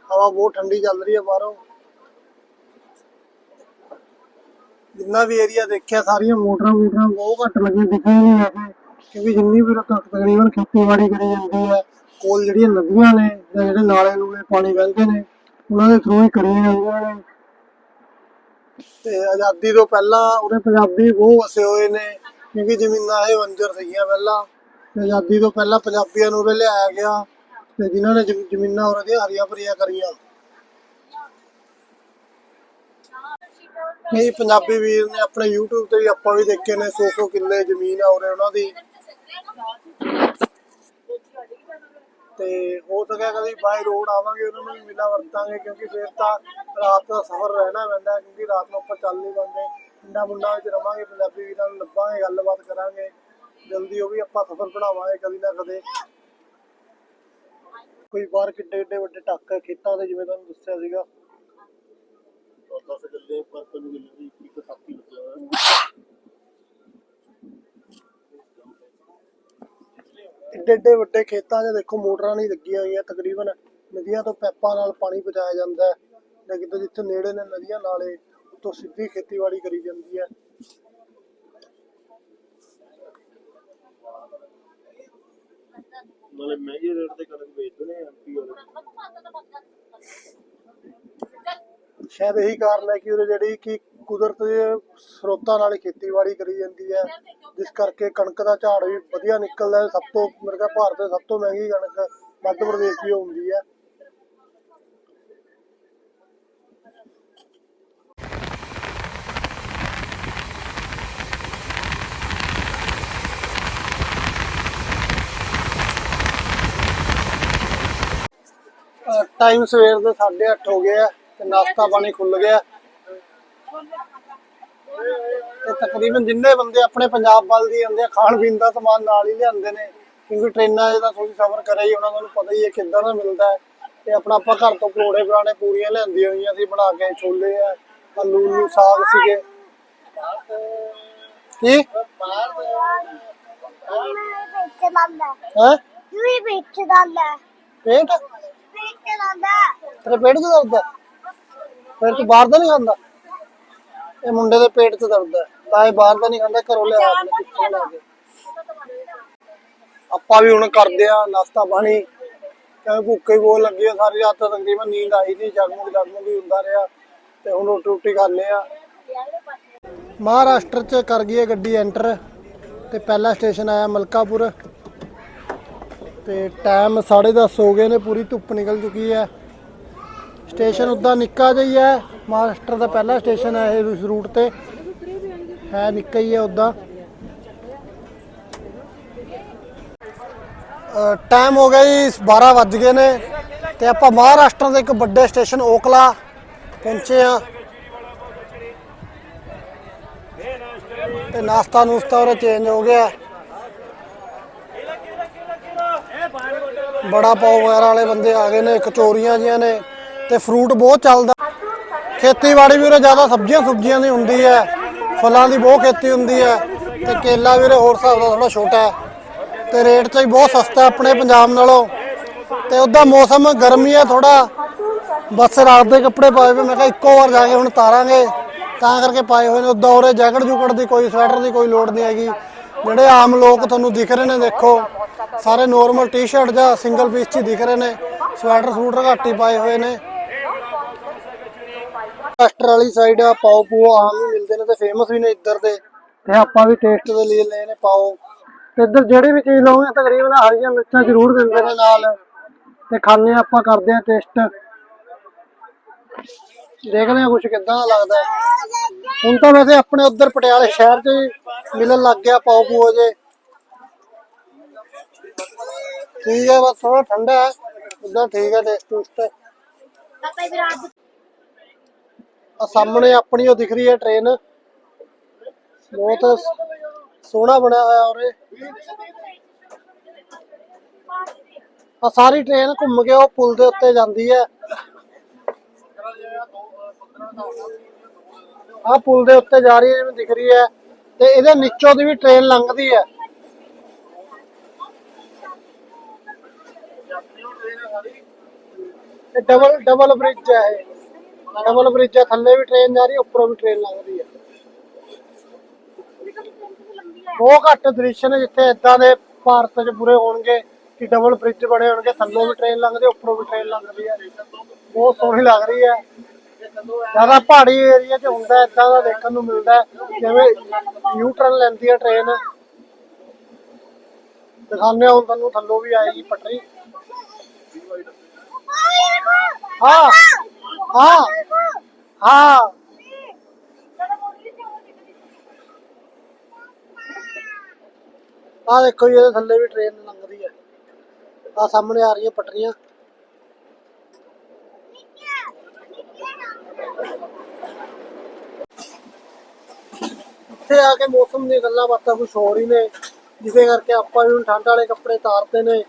ਹਵਾ ਬਹੁਤ ਠੰਡੀ ਚੱਲ ਰਹੀ ਹੈ ਬਾਹਰੋਂ। ਜਿੰਨਾ ਵੀ ਏਰੀਆ ਦੇਖਿਆ, ਸਾਰੀਆਂ ਮੋਟਰਾਂ ਮੋਟਰਾਂ ਬਹੁਤ ਘੱਟ ਲੱਗੀਆਂ ਦਿਖੀਆਂ ਨਹੀਂ ਹੈਗੇ ਕਿਉਂਕਿ ਜਿੰਨੀ ਵੀ ਤੱਕ ਤਕਰੀਬਨ ਖੇਤੀਬਾੜੀ ਕਰੀ ਜਾਂਦੀ ਹੈ, ਕੋਲ ਜਿਹੜੀਆਂ ਨਦੀਆਂ ਨੇ ਜਾਂ ਜਿਹੜੇ ਨਾਲੇ ਨੂਲੇ ਪਾਣੀ ਵਹਿੰਦੇ ਨੇ, ਉਹਨਾਂ ਦੇ ਥਰੂ ਹੀ ਕਰੀਆਂ ਜਾਂਦੀਆਂ ਨੇ। ਤੇ ਆਜ਼ਾਦੀ ਤੋਂ ਪਹਿਲਾਂ ਉਹਦੇ ਪੰਜਾਬੀ ਬਹੁਤ ਵਸੇ ਹੋਏ ਨੇ, ਕਿਉਂਕਿ ਜ਼ਮੀਨਾਂ ਇਹ ਵੰਜਰ ਸੀਗੀਆਂ ਪਹਿਲਾਂ। ਤੇ ਆਜ਼ਾਦੀ ਤੋਂ ਪਹਿਲਾਂ ਪੰਜਾਬੀਆਂ ਨੂੰ ਉਰੇ ਲਿਆਇਆ ਗਿਆ, ਤੇ ਜਿਨ੍ਹਾਂ ਨੇ ਜ਼ਮੀ- ਜ਼ਮੀਨਾਂ ਉਹਨਾਂ ਦੀਆਂ ਹਰੀਆਂ ਭਰੀਆਂ ਕਰੀਆਂ। ਕਈ ਪੰਜਾਬੀ ਵੀਰ ਨੇ ਆਪਣੇ YouTube ਤੇ ਵੀ ਆਪਾਂ ਵੀ ਦੇਖੇ ਨੇ 100-100 ਕਿੱਲੇ ਜ਼ਮੀਨ ਆ ਉਰੇ ਉਹਨਾਂ ਦੀ। ਤੇ ਹੋ ਸਕਿਆ ਕਦੀ ਬਾਈ ਰੋਡ ਆਵਾਂਗੇ, ਉਹਨਾਂ ਨੂੰ ਵੀ ਮਿਲਾ ਵਰਤਾਂਗੇ, ਕਿਉਂਕਿ ਫਿਰ ਤਾਂ ਰਾਤ ਦਾ ਸਫ਼ਰ ਰਹਿਣਾ ਪੈਂਦਾ ਹੈ ਕਿਉਂਕਿ ਰਾਤ ਨੂੰ ਆਪਾਂ ਚੱਲ ਨਹੀਂ ਪਾਉਂਦੇ। ਪਿੰਡਾਂ ਮੁੰਡਾ ਵਿੱਚ ਰਵਾਂਗੇ, ਪੰਜਾਬੀ ਵੀਰਾਂ ਨੂੰ ਲੱਭਾਂਗੇ, ਗੱਲਬਾਤ ਕਰਾਂਗੇ। ਜਲਦੀ ਉਹ ਵੀ ਆਪਾਂ ਸਫ਼ਰ ਬਣਾਵਾਂਗੇ ਕਦੀ ਨਾ ਕਦੇ। ਕੋਈ ਬਾਹਰ ਕਿੱਡੇ ਕਿੱਡੇ ਵੱਡੇ ਟੱਕ ਖੇਤਾਂ ਦੇ, ਜਿਵੇਂ ਤੁਹਾਨੂੰ ਦੱਸਿਆ ਸੀਗਾ 10 ਗੱਲੇ ਪਰ ਤੋਂ ਗੱਲੇ ਦੀ ਇੱਕ ਸਾਥੀ ਲੱਗਿਆ ਹੋਇਆ ਏਡੇ ਵੱਡੇ ਖੇਤਾਂ 'ਚ ਦੇਖੋ ਮੋਟਰਾਂ ਨਹੀਂ ਲੱਗੀਆਂ ਹੋਈਆਂ ਤਕਰੀਬਨ ਨਦੀਆਂ ਤੋਂ ਪੈਪਾਂ ਨਾਲ ਪਾਣੀ ਪਹੁੰਚਾਇਆ ਜਾਂਦਾ ਹੈ। ਲੇਕਿਨ ਤਾਂ ਜਿੱਥੇ ਨੇੜੇ ਨੇ ਨਦੀਆਂ ਨਾਲੇ ਉੱਥੋਂ ਸਿੱਧੀ ਖੇਤੀਬਾੜੀ ਕਰੀ ਜਾਂਦੀ ਹੈ। ਨਾਲੇ ਮਹਿੰਗੇ ਰੇਟ ਤੇ ਕਣਕ ਵੇਚਦੇ ਨੇ ਐਮਪੀ ਵਾਲੇ। ਸ਼ਾਇਦ ਇਹੀ ਕਾਰਨ ਹੈ ਕਿ ਉਹਦੇ ਜਿਹੜੀ ਕਿ ਕੁਦਰਤ ਦੇ ਸਰੋਤਾਂ ਨਾਲ ਖੇਤੀਬਾੜੀ ਕਰੀ ਜਾਂਦੀ ਹੈ। ਜਿਸ ਕਰਕੇ ਕਣਕ ਦਾ ਝਾੜ ਵੀ ਵਧੀਆ ਨਿਕਲਦਾ ਹੈ। ਸਭ ਤੋਂ ਮੇਰੇ ਖਿਆਲ ਭਾਰਤ ਦੀ ਸਭ ਤੋਂ ਮਹਿੰਗੀ ਕਣਕ ਮੱਧ ਪ੍ਰਦੇਸ਼ ਦੀ ਹੁੰਦੀ ਹੈ। ਟਾਈਮ ਸਵੇਰ ਦੇ 8:30 ਹੋ ਗਏ ਆ। ਤੇ ਨਾਸ਼ਤਾ ਪਾਣੀ ਖੁੱਲ ਗਿਆ। ਤੇ ਤਕਰੀਬਨ ਜਿੰਨੇ ਬੰਦੇ ਆਪਣੇ ਪੰਜਾਬ ਵੱਲ ਦੀ ਆਉਂਦੇ ਆ ਖਾਣ ਪੀਣ ਦਾ ਸਮਾਨ ਨਾਲ ਹੀ ਲਿਆਉਂਦੇ ਨੇ ਕਿਉਂਕਿ ਟ੍ਰੇਨਾਂ 'ਚ ਤਾਂ ਤੁਸੀਂ ਸਫ਼ਰ ਕਰਿਆ ਹੀ ਉਹਨਾਂ ਨੂੰ ਪਤਾ ਹੀ ਹੈ ਕਿੱਦਾਂ ਦਾ ਮਿਲਦਾ ਹੈ। ਤੇ ਆਪਣਾ ਆਪਾਂ ਘਰ ਤੋਂ ਪਰੋੜੇ ਪੁਰਾਣੇ ਪੂਰੀਆਂ ਲਿਆਂਦੀਆਂ ਹੋਈਆਂ ਸੀ ਬਣਾ ਕੇ ਛੋਲੇ ਆ ਆਲੂ ਨੂੰ ਸਾਗ ਸੀਗੇ। ਕੀ? ਹੈ? ਵੀ ਵਿੱਚ ਲਾਂਦਾ ਪੇਟ? ਵਿੱਚ ਲਾਂਦਾ ਤੇਰੇ ਪੇਟ 'ਚ ਦਰਦ ਹੈ? ਫਿਰ ਤੂੰ ਬਾਹਰ ਦਾ ਨਹੀਂ ਖਾਂਦਾ? ਇਹ ਮੁੰਡੇ ਦੇ ਪੇਟ 'ਚ ਦਰਦ ਹੈ। ਤਾਂ ਇਹ ਬਾਹਰ ਦਾ ਨਹੀਂ ਖਾਂਦਾ ਘਰੋਂ ਲਿਆ ਆਪਣੇ ਪਿੱਛੇ ਲਾ ਕੇ ਆਪਾਂ ਵੀ ਹੁਣ ਕਰਦੇ ਆ ਨਾਸ਼ਤਾ ਪਾਣੀ। ਕਿਉਂਕਿ ਭੁੱਖੇ ਬਹੁਤ ਲੱਗੀ ਆ ਸਾਰੀ ਰਾਤ ਤਕਰੀਬਨ ਨੀਂਦ ਆਈ ਨਹੀਂ ਜਗਮੁਗ ਜਗਮੁਗ ਹੀ ਹੁੰਦਾ ਰਿਹਾ। ਤੇ ਹੁਣ ਰੋਟੀ ਰੋਟੀ ਖਾਂਦੇ ਆ। ਮਹਾਰਾਸ਼ਟਰ 'ਚ ਕਰ ਗਈ ਹੈ ਗੱਡੀ ਐਂਟਰ ਤੇ ਪਹਿਲਾ ਸਟੇਸ਼ਨ ਆਇਆ ਮਲਕਾਪੁਰ। ਤੇ ਟਾਈਮ 10:30 ਹੋ ਗਏ ਨੇ ਪੂਰੀ ਧੁੱਪ ਨਿਕਲ ਚੁੱਕੀ ਹੈ। ਸਟੇਸ਼ਨ ਉਦਾਂ ਨਿੱਕਾ ਜਿਹਾ ਹੀ ਹੈ। ਮਹਾਰਾਸ਼ਟਰ ਦਾ ਪਹਿਲਾ ਸਟੇਸ਼ਨ ਹੈ ਇਹ ਇਸ ਰੂਟ ਤੇ। ਹੈ ਨਿੱਕਾ ਹੀ ਹੈ ਉਦਾਂ। ਟਾਈਮ ਹੋ ਗਿਆ ਜੀ 12 ਵੱਜ ਗਏ ਨੇ। ਤੇ ਆਪਾਂ ਮਹਾਰਾਸ਼ਟਰ ਦੇ ਇੱਕ ਵੱਡੇ ਸਟੇਸ਼ਨ ਓਕਲਾ ਪਹੁੰਚੇ ਆ ਤੇ ਨਾਸਤਾ ਨੂਸਤਾ ਉਰੇ ਚੇਂਜ ਹੋ ਗਿਆ। ਬੜਾ ਪਾਓ ਵਗੈਰਾ ਵਾਲੇ ਬੰਦੇ ਆ ਗਏ ਨੇ ਕਚੋਰੀਆਂ ਜੀਆਂ ਨੇ। ਤੇ ਫਰੂਟ ਬਹੁਤ ਚੱਲਦਾ। ਖੇਤੀਬਾੜੀ ਵੀ ਉਰੇ ਜ਼ਿਆਦਾ ਸਬਜ਼ੀਆਂ ਸੁਬਜ਼ੀਆਂ ਦੀ ਹੁੰਦੀ ਹੈ। ਫਲਾਂ ਦੀ ਬਹੁਤ ਖੇਤੀ ਹੁੰਦੀ ਹੈ। ਤੇ ਕੇਲਾ ਵੀ ਉਰੇ ਹੋਰ ਹਿਸਾਬ ਦਾ ਥੋੜਾ ਛੋਟਾ ਹੈ। ਤੇ ਰੇਟ 'ਚ ਵੀ ਬਹੁਤ ਸਸਤਾ ਆਪਣੇ ਪੰਜਾਬ ਨਾਲੋਂ। ਤੇ ਉਹਦਾ ਮੌਸਮ ਗਰਮੀ ਹੈ ਥੋੜਾ ਬਸ ਰਾਤ ਦੇ ਕੱਪੜੇ ਪਾਏ ਹੋਏ, ਮੈਂ ਕਿਹਾ ਇੱਕੋ ਵਾਰ ਜਾ ਕੇ ਹੁਣ ਤਾਰਾਂਗੇ। ਤਾਂ ਕਰਕੇ ਪਾਏ ਹੋਏ ਨੇ। ਉਦਾਂ ਉਰੇ ਜੈਕਟ ਜੁਕਟ ਦੀ ਕੋਈ ਸਵੈਟਰ ਦੀ ਕੋਈ ਲੋੜ ਨਹੀਂ ਹੈਗੀ। ਜਿਹੜੇ ਆਮ ਲੋਕ ਤੁਹਾਨੂੰ ਦਿਖ ਰਹੇ ਨੇ, ਦੇਖੋ। ਸਾਰੇ ਨੋਰਮਲ ਟੀ-ਸ਼ਰਟ ਜਾਂ ਸਿੰਗਲ ਪੀਸ 'ਚ ਹੀ ਦਿਖ ਰਹੇ ਨੇ। ਸਵੈਟਰ ਸੂਟਰ ਘੱਟ ਹੀ ਪਾਏ ਹੋਏ ਨੇ। ਮਹਾਰਾਸ਼ਟਰ ਵਾਲੀ ਸਾਈਡ ਆ ਪਾਓ ਪੂਓ ਆਮ ਹੀ ਮਿਲਦੇ ਨੇ ਤੇ ਫੇਮਸ ਵੀ ਨੇ ਇੱਧਰ ਦੇ। ਤੇ ਆਪਾਂ ਵੀ ਟੇਸਟ ਦੇ ਲਈ ਲਏ ਨੇ ਪਾਓ। ਤੇ ਇੱਧਰ ਜਿਹੜੀ ਵੀ ਚੀਜ਼ ਲਓਗੇ ਤਕਰੀਬਨ ਹਰੀਆਂ ਮਿਰਚਾਂ ਜ਼ਰੂਰ ਦਿੰਦੇ ਨੇ ਨਾਲ। ਤੇ ਖਾਣੇ ਆਪਾਂ ਕਰਦੇ ਆ ਟੇਸਟ ਦੇਖਦੇ ਆ ਕੁਝ ਕਿੱਦਾਂ ਦਾ ਲੱਗਦਾ। ਹੁਣ ਤਾਂ ਵੈਸੇ ਆਪਣੇ ਉੱਧਰ ਪਟਿਆਲੇ ਸ਼ਹਿਰ 'ਚ ਮਿਲਣ ਲੱਗ ਗਿਆ ਪਾਓ ਪੂਓ ਜੇ। ਠੀਕ ਹੈ ਬਸ ਥੋੜਾ ਠੰਡਾ ਹੈ। ਉਦਾਂ ਠੀਕ ਹੈ ਟੇਸਟ ਟੂਸਟ ਆ ਸਾਹਮਣੇ ਆਪਣੀ ਉਹ ਦਿਖ ਰਹੀ ਹੈ ਟ੍ਰੇਨ ਬਹੁਤ ਸੋਹਣਾ ਬਣਿਆ ਹੋਇਆ ਔਰ ਆ ਸਾਰੀ ਟ੍ਰੇਨ ਘੁੰਮ ਕੇ ਉਹ ਪੁਲ ਦੇ ਉੱਤੇ ਜਾਂਦੀ ਹੈ। ਆ ਪੁਲ ਦੇ ਉੱਤੇ ਜਾ ਰਹੀ ਹੈ, ਜਿਵੇਂ ਦਿਖ ਰਹੀ ਹੈ। ਤੇ ਇਹਦੇ ਨੀਚੋਂ ਦੀ ਵੀ ਟ੍ਰੇਨ ਲੰਘਦੀ ਹੈ। ਡਬਲ ਡਬਲ ਬ੍ਰਿਜ ਹੈ ਇਹ। ਡਬਲ ਬ੍ਰਿਜ ਹੈ ਥੱਲੇ ਵੀ ਟ੍ਰੇਨ ਜਾ ਰਹੀ ਹੈ, ਉੱਪਰੋਂ ਵੀ ਟ੍ਰੇਨ ਲੰਘ ਰਹੀ ਹੈ। ਬਹੁਤ ਘੱਟ ਦ੍ਰਿਸ਼ ਨੇ ਜਿੱਥੇ ਇਦਾਂ ਦੇ ਭਾਰਤ 'ਚ ਪੂਰੇ ਹੋਣਗੇ ਕਿ ਡਬਲ ਬ੍ਰਿਜ ਬਣੇ ਹੋਣਗੇ, ਥੱਲੋਂ ਵੀ ਟ੍ਰੇਨ ਲੰਘਦੀ, ਉੱਪਰੋਂ ਵੀ ਟ੍ਰੇਨ ਲੰਘਦੀ ਹੈ। ਬਹੁਤ ਸੋਹਣੀ ਲੱਗ ਰਹੀ ਹੈ। ਜ਼ਿਆਦਾ ਪਹਾੜੀ ਏਰੀਆ 'ਚ ਹੁੰਦਾ ਇਦਾਂ ਦਾ ਦੇਖਣ ਨੂੰ ਮਿਲਦਾ ਜਿਵੇਂ ਯੂ ਟਰਨ ਲੈਂਦੀ ਹੈ ਟ੍ਰੇਨ ਦਿਖਾਉਂਦੇ ਹਾਂ ਹੁਣ ਤੁਹਾਨੂੰ, ਥੱਲੋਂ ਵੀ ਆਏਗੀ ਪਟਰੀ। ਹਾਂ। ਹਾਂ। ਹਾਂ। ਆ ਦੇਖੋ ਜੀ, ਇਹਦੇ ਥੱਲੇ ਵੀ ਟ੍ਰੇਨ ਲੰਘਦੀ ਹੈ ਆ ਸਾਹਮਣੇ ਆ ਰਹੀਆਂ ਪਟਰੀਆਂ। ਇੱਥੇ ਆ ਕੇ ਮੌਸਮ ਦੀਆਂ ਗੱਲਾਂ ਬਾਤਾਂ ਕੁਝ ਹੋਰ ਹੀ ਨੇ ਜਿਹਦੇ ਕਰਕੇ ਆਪਾਂ ਵੀ ਹੁਣ ਠੰਡ ਵਾਲੇ ਕੱਪੜੇ ਤਾਰਦੇ ਨੇ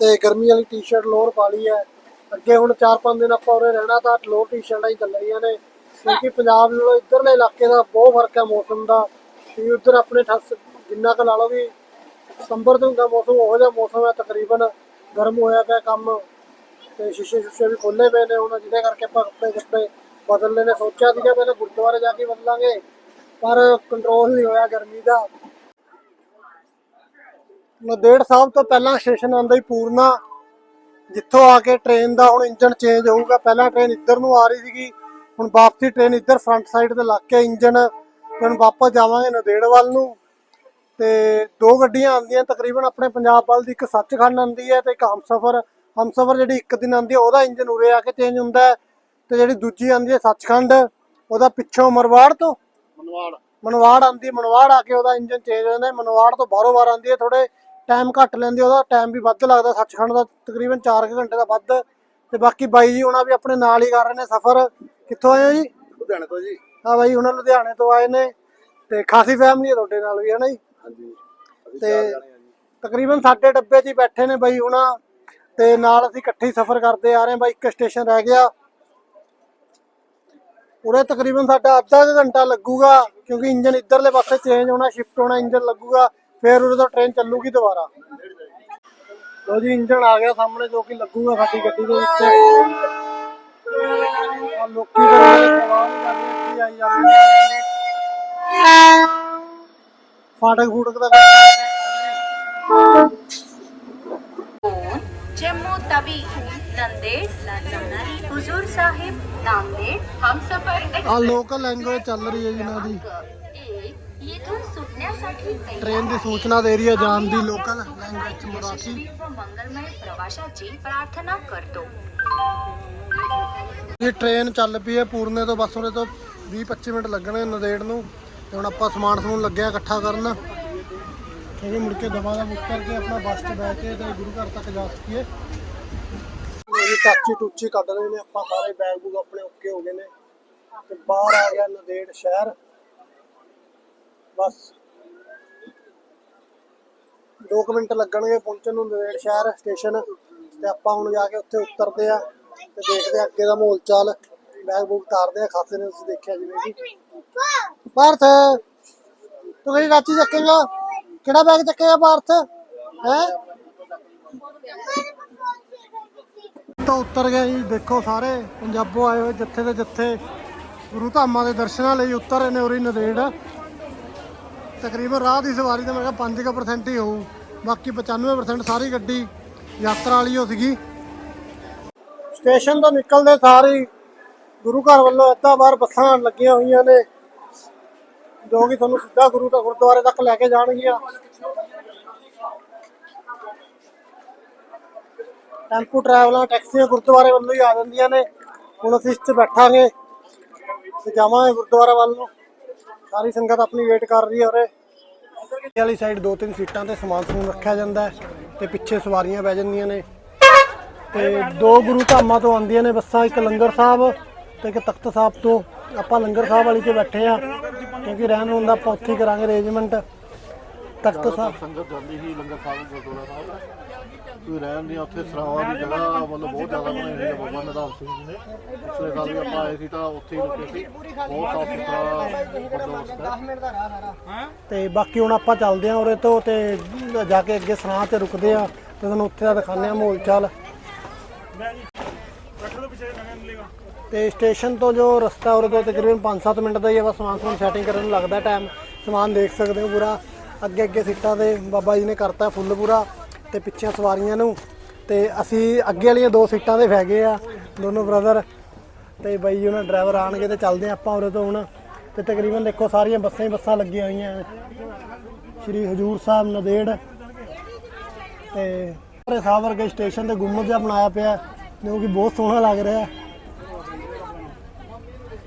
ਤੇ ਗਰਮੀ ਵਾਲੀ ਟੀ-ਸ਼ਰਟ ਲੋਅਰ ਪਾ ਲਈ ਹੈ। ਅੱਗੇ ਹੁਣ 4-5 ਦਿਨ ਆਪਾਂ ਉਰੇ ਰਹਿਣਾ ਤਾਂ ਲੋਅਰ ਟੀ-ਸ਼ਰਟਾਂ ਹੀ ਚੱਲ ਰਹੀਆਂ ਨੇ, ਕਿਉਂਕਿ ਪੰਜਾਬ ਨਾਲੋਂ ਇੱਧਰਲੇ ਇਲਾਕੇ ਦਾ ਬਹੁਤ ਫ਼ਰਕ ਹੈ ਮੌਸਮ ਦਾ ਕਿ ਉੱਧਰ ਆਪਣੇ ਠੱਸ ਜਿੰਨਾ ਕੁ ਲਾ ਲਓ ਵੀ ਸਤੰਬਰ ਤੋਂ ਦਾ ਮੌਸਮ, ਉਹੋ ਜਿਹਾ ਮੌਸਮ ਹੈ ਤਕਰੀਬਨ, ਗਰਮ ਹੋਇਆ ਪਿਆ ਕੰਮ, ਤੇ ਸ਼ੀਸ਼ੇ ਸ਼ੀਸ਼ੇ ਵੀ ਖੋਲੇ ਪਏ ਨੇ, ਹੁਣ ਜਿਹਦੇ ਕਰਕੇ ਆਪਾਂ ਕੱਪੜੇ ਕੱਪੜੇ ਬਦਲਨੇ ਨੇ, ਸੋਚਿਆ ਸੀਗਾ ਪਹਿਲਾਂ ਗੁਰਦੁਆਰੇ ਜਾ ਕੇ ਬਦਲਾਂਗੇ, ਪਰ ਕੰਟਰੋਲ ਨਹੀਂ ਹੋਇਆ ਗਰਮੀ ਦਾ। ਨੰਦੇੜ ਸਾਹਿਬ ਤੋਂ ਪਹਿਲਾਂ ਸਟੇਸ਼ਨ ਆਉਂਦਾ ਹੀ ਪੂਰਨਾ ਜਿੱਥੋਂ ਆ ਕੇ ਟ੍ਰੇਨ ਦਾ ਹੁਣ ਇੰਜਨ ਚੇਂਜ ਹੋਊਗਾ ਪਹਿਲਾਂ ਟ੍ਰੇਨ ਇੱਧਰ ਨੂੰ ਆ ਰਹੀ ਸੀਗੀ ਹੁਣ ਵਾਪਸੀ ਟ੍ਰੇਨ ਇੱਧਰ ਫਰੰਟ ਸਾਈਡ ਤੇ ਲੱਗ ਕੇ ਇੰਜਨ ਹੁਣ ਵਾਪਸ ਜਾਵਾਂਗੇ ਨੰਦੇੜ ਵੱਲ ਨੂੰ। ਤੇ ਦੋ ਗੱਡੀਆਂ ਆਉਂਦੀਆਂ ਤਕਰੀਬਨ ਆਪਣੇ ਪੰਜਾਬ ਵੱਲ ਦੀ ਇੱਕ ਸੱਚਖੰਡ ਆਉਂਦੀ ਹੈ ਤੇ ਇੱਕ ਹਮਸਫਰ। ਹਮਸਫਰ ਜਿਹੜੀ ਇੱਕ ਦਿਨ ਆਉਂਦੀ ਹੈ ਉਹਦਾ ਇੰਜਨ ਉਰੇ ਆ ਕੇ ਚੇਂਜ ਹੁੰਦਾ ਹੈ। ਤੇ ਜਿਹੜੀ ਦੂਜੀ ਆਉਂਦੀ ਹੈ ਸੱਚਖੰਡ ਉਹਦਾ ਪਿੱਛੋਂ ਮਰਵਾੜ ਤੋਂ ਮਨਵਾੜ। ਮਨਵਾੜ ਆਉਂਦੀ ਮਨਵਾੜ ਆ ਕੇ ਉਹਦਾ ਇੰਜਨ ਚੇਂਜ ਹੋ ਜਾਂਦਾ ਹੈ। ਮਨਵਾੜ ਤੋਂ ਬਾਹਰੋਂ ਬਾਹਰ ਆਉਂਦੀ ਹੈ ਥੋੜੇ ਟਾਈਮ ਘੱਟ ਲੈਂਦੀ ਹੈ, ਉਹਦਾ ਟਾਈਮ ਵੀ ਵੱਧ ਲੱਗਦਾ ਸੱਚਖੰਡ ਦਾ ਤਕਰੀਬਨ 4 ਘੰਟੇ ਦਾ ਵੱਧ। ਤੇ ਬਾਕੀ ਬਾਈ ਜੀ ਉਹਨਾਂ ਵੀ ਆਪਣੇ ਨਾਲ ਹੀ ਕਰ ਰਹੇ ਨੇ ਸਫ਼ਰ। ਕਿੱਥੋਂ ਆਏ ਹੋ ਜੀ? ਲੁਧਿਆਣੇ ਤੋਂ ਜੀ। ਆ ਬਾਈ ਉਹਨਾਂ ਲੁਧਿਆਣੇ ਤੋਂ ਆਏ ਨੇ। ਤੇ ਖਾਸੀ ਫੈਮਿਲੀ ਹੈ ਤੁਹਾਡੇ ਨਾਲ ਵੀ ਹੈ ਨਾ ਜੀ? ਹਾਂਜੀ। ਤੇ ਤਕਰੀਬਨ ਸਾਡੇ ਡੱਬੇ 'ਚ ਹੀ ਬੈਠੇ ਨੇ ਬਾਈ ਹੁਣਾ। ਤੇ ਨਾਲ ਅਸੀਂ ਇਕੱਠੇ ਹੀ ਸਫ਼ਰ ਕਰਦੇ ਆ ਰਹੇ ਹਾਂ ਬਾਈ ਇੱਕ ਸਟੇਸ਼ਨ ਰਹਿ ਗਿਆ। ਉਰੇ ਤਕਰੀਬਨ ਸਾਡਾ ਅੱਧਾ ਘੰਟਾ ਲੱਗੂਗਾ ਕਿਉਂਕਿ ਇੰਜਨ ਇੱਧਰਲੇ ਪਾਸੇ ਚੇਂਜ ਹੋਣਾ ਸ਼ਿਫਟ ਹੋਣਾ ਇੰਜਨ ਲੱਗੂਗਾ। ਫਿਰ ਉਰੇ ਤੋਂ ਟ੍ਰੇਨ ਚੱਲੂਗੀ ਦੁਬਾਰਾ ਲੋ ਜੀ ਇੰਜਨ ਆ ਗਿਆ ਸਾਹਮਣੇ ਜੋ ਕਿ ਲੱਗੂਗਾ ਸਾਡੀ ਗੱਡੀ ਦੇ ਵਿੱਚ ਆ ਲੋਕੀ ਤਾਂ ਸਵਾਲ ਹੀ ਕਰਦੇ ਆ ਕੀ ਆਈ ਜਾਂਦੇ ਨੇ। ਫਾਟਕ ਫੂਟਕ ਦਾ फोन जम्मू तवी नंदेड़ जाणारी हुजूर साहेब नांदेड हम सफर ਆ ਲੋਕਲ ਲੈਂਗੁਏਜ ਚੱਲ ਰਹੀ ਹੈ ਜੀ ਇਹਨਾਂ ਦੀ येथून सुटण्यासाठी तयार ਟ੍ਰੇਨ ਦੀ ਸੂਚਨਾ ਦੇ ਰਹੀ ਹੈ ਜਾਣ ਦੀ ਲੋਕਲ ਲੈਂਗੁਏਜ ਚ ਮਰਾਠੀ यशस्वी व मंगलमय प्रवासाची प्रार्थना करतो ਇਹ ਟ੍ਰੇਨ ਚੱਲ ਪਈ ਹੈ ਪੂਰਨੇ ਤੋਂ ਬਸ ਉਰੇ ਤੋਂ 20-25 ਮਿੰਟ ਲੱਗਣੇ ਨਦੇੜ ਨੂੰ ਤੇ ਹੁਣ ਆਪਾਂ ਸਮਾਨ ਸਮੂਨ ਲੱਗਿਆ ਇਕੱਠਾ ਕਰਨ ਕਿਉਂਕਿ ਮੁੜ ਕੇ ਦਵਾ ਦਾ ਬੁੱਕ ਕਰਕੇ ਆਪਣਾ ਬੱਸ 'ਚ ਬੈ ਕੇ ਤੇ ਗੁਰੂ ਘਰ ਤੱਕ ਜਾ ਸਕੀਏ ਮੇਰੀ ਟਾਚੀ ਟੂਚੀ ਕੱਢ ਰਹੇ ਨੇ ਆਪਾਂ ਸਾਰੇ ਬੈਗ ਬੂਗ ਆਪਣੇ ਓਕੇ ਹੋ ਗਏ ਨੇ ਤੇ ਬਾਹਰ ਆ ਗਿਆ ਨਦੇੜ ਸ਼ਹਿਰ ਬਸ 2 ਮਿੰਟ ਲੱਗਣਗੇ ਪਹੁੰਚਣ ਨੂੰ ਨਦੇੜ ਸ਼ਹਿਰ ਸਟੇਸ਼ਨ ਤੇ ਆਪਾਂ ਹੁਣ ਜਾ ਕੇ ਉੱਥੇ ਉਤਰਦੇ ਆ ਤੇ ਦੇਖਦੇ ਆ ਅੱਗੇ ਦਾ ਮਾਹੌਲ ਚਾਲ। ਬੈਗ ਬੂਗ ਤਾਰਦੇ ਆ ਖਾਸੇ ਨੇ ਤੁਸੀਂ ਦੇਖਿਆ ਜਿਵੇਂ ਕਿ ਪਾਰਥ, ਤੂੰ ਕਿਹੜੀ ਰਾਚੀ ਚੱਕੇਗਾ? ਕਿਹੜਾ ਬੈਗ ਚੱਕੇਗਾ ਪਾਰਥ? ਹੈ? ਤਾਂ ਉਤਰ ਗਏ ਜੀ, ਦੇਖੋ ਸਾਰੇ, ਪੰਜਾਬੋ ਆਏ ਹੋਏ ਜਿੱਥੇ ਦੇ ਜੱਥੇ। ਗੁਰੂ ਧਾਮਾਂ ਦੇ ਦਰਸ਼ਨਾਂ ਲਈ ਉਤਰ ਰਹੇ ਨੇ ਉਰੀ ਨਦੇੜ ਤਕਰੀਬਨ ਰਾਹ ਦੀ ਸਵਾਰੀ ਤਾਂ ਮੈਂ ਕਿਹਾ 5% ਹੀ ਹੋਊ। ਬਾਕੀ 95% ਸਾਰੀ ਗੱਡੀ ਯਾਤਰਾ ਵਾਲੀ ਹੋ ਸੀਗੀ। ਸਟੇਸ਼ਨ ਤੋਂ ਨਿਕਲਦੇ ਸਾਰੀ ਗੁਰੂ ਘਰ ਵੱਲੋਂ ਇੱਦਾਂ ਬਾਹਰ ਬੱਸਾਂ ਲੱਗੀਆਂ ਹੋਈਆਂ ਨੇ, ਜੋ ਕਿ ਤੁਹਾਨੂੰ ਸਿੱਧਾ ਗੁਰੂ ਦਾ ਗੁਰਦੁਆਰੇ ਤੱਕ ਲੈ ਕੇ ਜਾਣਗੀਆਂ। ਟੈਂਪੂ ਟਰੈਵਲਾਂ, ਟੈਕਸੀਆਂ ਗੁਰਦੁਆਰੇ ਵੱਲੋਂ ਹੀ ਆ ਜਾਂਦੀਆਂ ਨੇ। ਹੁਣ ਅਸੀਂ ਇਸ 'ਚ ਬੈਠਾਂਗੇ ਤੇ ਜਾਵਾਂਗੇ ਗੁਰਦੁਆਰਾ ਵੱਲ ਨੂੰ। ਸਾਰੀ ਸੰਗਤ ਆਪਣੀ ਵੇਟ ਕਰ ਰਹੀ ਹੈ ਉਰੇ। ਵਾਲੀ ਸਾਈਡ ਦੋ ਤਿੰਨ ਸੀਟਾਂ ਤੇ ਸਮਾਨ ਸਮੂਨ ਰੱਖਿਆ ਜਾਂਦਾ ਹੈ ਤੇ ਪਿੱਛੇ ਸਵਾਰੀਆਂ ਬਹਿ ਜਾਂਦੀਆਂ ਨੇ। ਤੇ ਦੋ ਗੁਰੂ ਧਾਮਾਂ ਤੋਂ ਆਉਂਦੀਆਂ ਨੇ ਬੱਸਾਂ, ਇੱਕ ਲੰਗਰ ਸਾਹਿਬ ਤੇ ਇੱਕ ਤਖਤ ਸਾਹਿਬ ਤੋਂ। ਆਪਾਂ ਲੰਗਰ ਸਾਹਿਬ ਵਾਲੀ ਤੇ ਬੈਠੇ ਆ ਕਿਉਂਕਿ ਰਹਿਣ ਹੁੰਦਾ ਆਪਾਂ ਉੱਥੇ ਹੀ ਕਰਾਂਗੇ ਅਰੇਂਜਮੈਂਟ ਤਖਤ ਸਾਹਿਬ ਸੰਗਤ ਜਾਂਦੀ ਸੀ ਲੰਗਰ ਸਾਹਿਬ ਗੁਰਦੁਆਰਾ ਸਾਹਿਬ। ਕੋਈ ਰਹਿਣ ਦੀ ਉੱਥੇ ਸਰਾਵਾਂ ਦੀ ਜਗ੍ਹਾ ਮਤਲਬ ਬਹੁਤ ਜ਼ਿਆਦਾ ਬਣਾਈ ਹੋਈ ਹੈ ਬਾਬਾ ਨਿਧਾਨ ਸਿੰਘ ਜੀ ਨੇ। ਪਿਛਲੇ ਸਾਲ ਵੀ ਆਪਾਂ ਆਏ ਸੀ ਤਾਂ ਉੱਥੇ ਹੀ ਰੁਕੇ ਸੀ। ਬਹੁਤ ਸਾਫ਼ ਸੁਥਰਾ ਬੰਦੋਬਸਤ ਹੈ। ਤੇ ਬਾਕੀ ਹੁਣ ਆਪਾਂ ਚੱਲਦੇ ਆਂ ਉਰੇ ਤੋਂ ਤੇ ਜਾ ਕੇ ਅੱਗੇ ਸਰਾਂ ਤੇ ਰੁਕਦੇ ਆ ਤੇ ਤੁਹਾਨੂੰ ਉੱਥੇ ਦਾ ਦਿਖਾਉਂਦੇ ਆ ਮਾਹੌਲ ਚਾਲ। ਤੇ ਸਟੇਸ਼ਨ ਤੋਂ ਜੋ ਰਸਤਾ ਉਰੇ ਤੋਂ ਤਕਰੀਬਨ 5-7 ਮਿੰਟ ਦਾ ਹੀ ਆ ਬਸ ਸਮਾਨ ਸਮੂਨ ਸੈਟਿੰਗ ਕਰਨ ਨੂੰ ਲੱਗਦਾ ਟਾਈਮ ਸਮਾਨ ਦੇਖ ਸਕਦੇ ਹੋ ਪੂਰਾ। ਅੱਗੇ ਅੱਗੇ ਸੀਟਾਂ ਤੇ ਬਾਬਾ ਜੀ ਨੇ ਕਰਤਾ ਫੁੱਲ ਪੂਰਾ। ਤੇ ਪਿੱਛੇ ਸਵਾਰੀਆਂ ਨੂੰ ਤੇ ਅਸੀਂ ਅੱਗੇ ਵਾਲੀਆਂ ਦੋ ਸੀਟਾਂ ਤੇ ਫੈ ਗਏ ਆ, ਦੋਨੋਂ ਬ੍ਰਦਰ ਤੇ ਬਾਈ ਉਹਨਾਂ ਡਰਾਈਵਰ ਆਣਗੇ ਤੇ ਚੱਲਦੇ ਆ ਆਪਾਂ ਉਰੇ ਤੋਂ ਹੁਣ। ਤੇ ਤਕਰੀਬਨ ਦੇਖੋ ਸਾਰੀਆਂ ਬੱਸਾਂ ਹੀ ਬੱਸਾਂ ਲੱਗੀਆਂ ਹੋਈਆਂ ਸ਼੍ਰੀ ਹਜੂਰ ਸਾਹਿਬ, ਨਦੇੜ ਤੇ ਸਾਰੇ ਸਾਹਿਬ ਵਰਗੇ ਸਟੇਸ਼ਨ ਤੇ ਗੁੰਮਤ ਜਿਹਾ ਬਣਾਇਆ ਪਿਆ ਜੋ ਕਿ ਬਹੁਤ ਸੋਹਣਾ ਲੱਗ ਰਿਹਾ ਹੈ।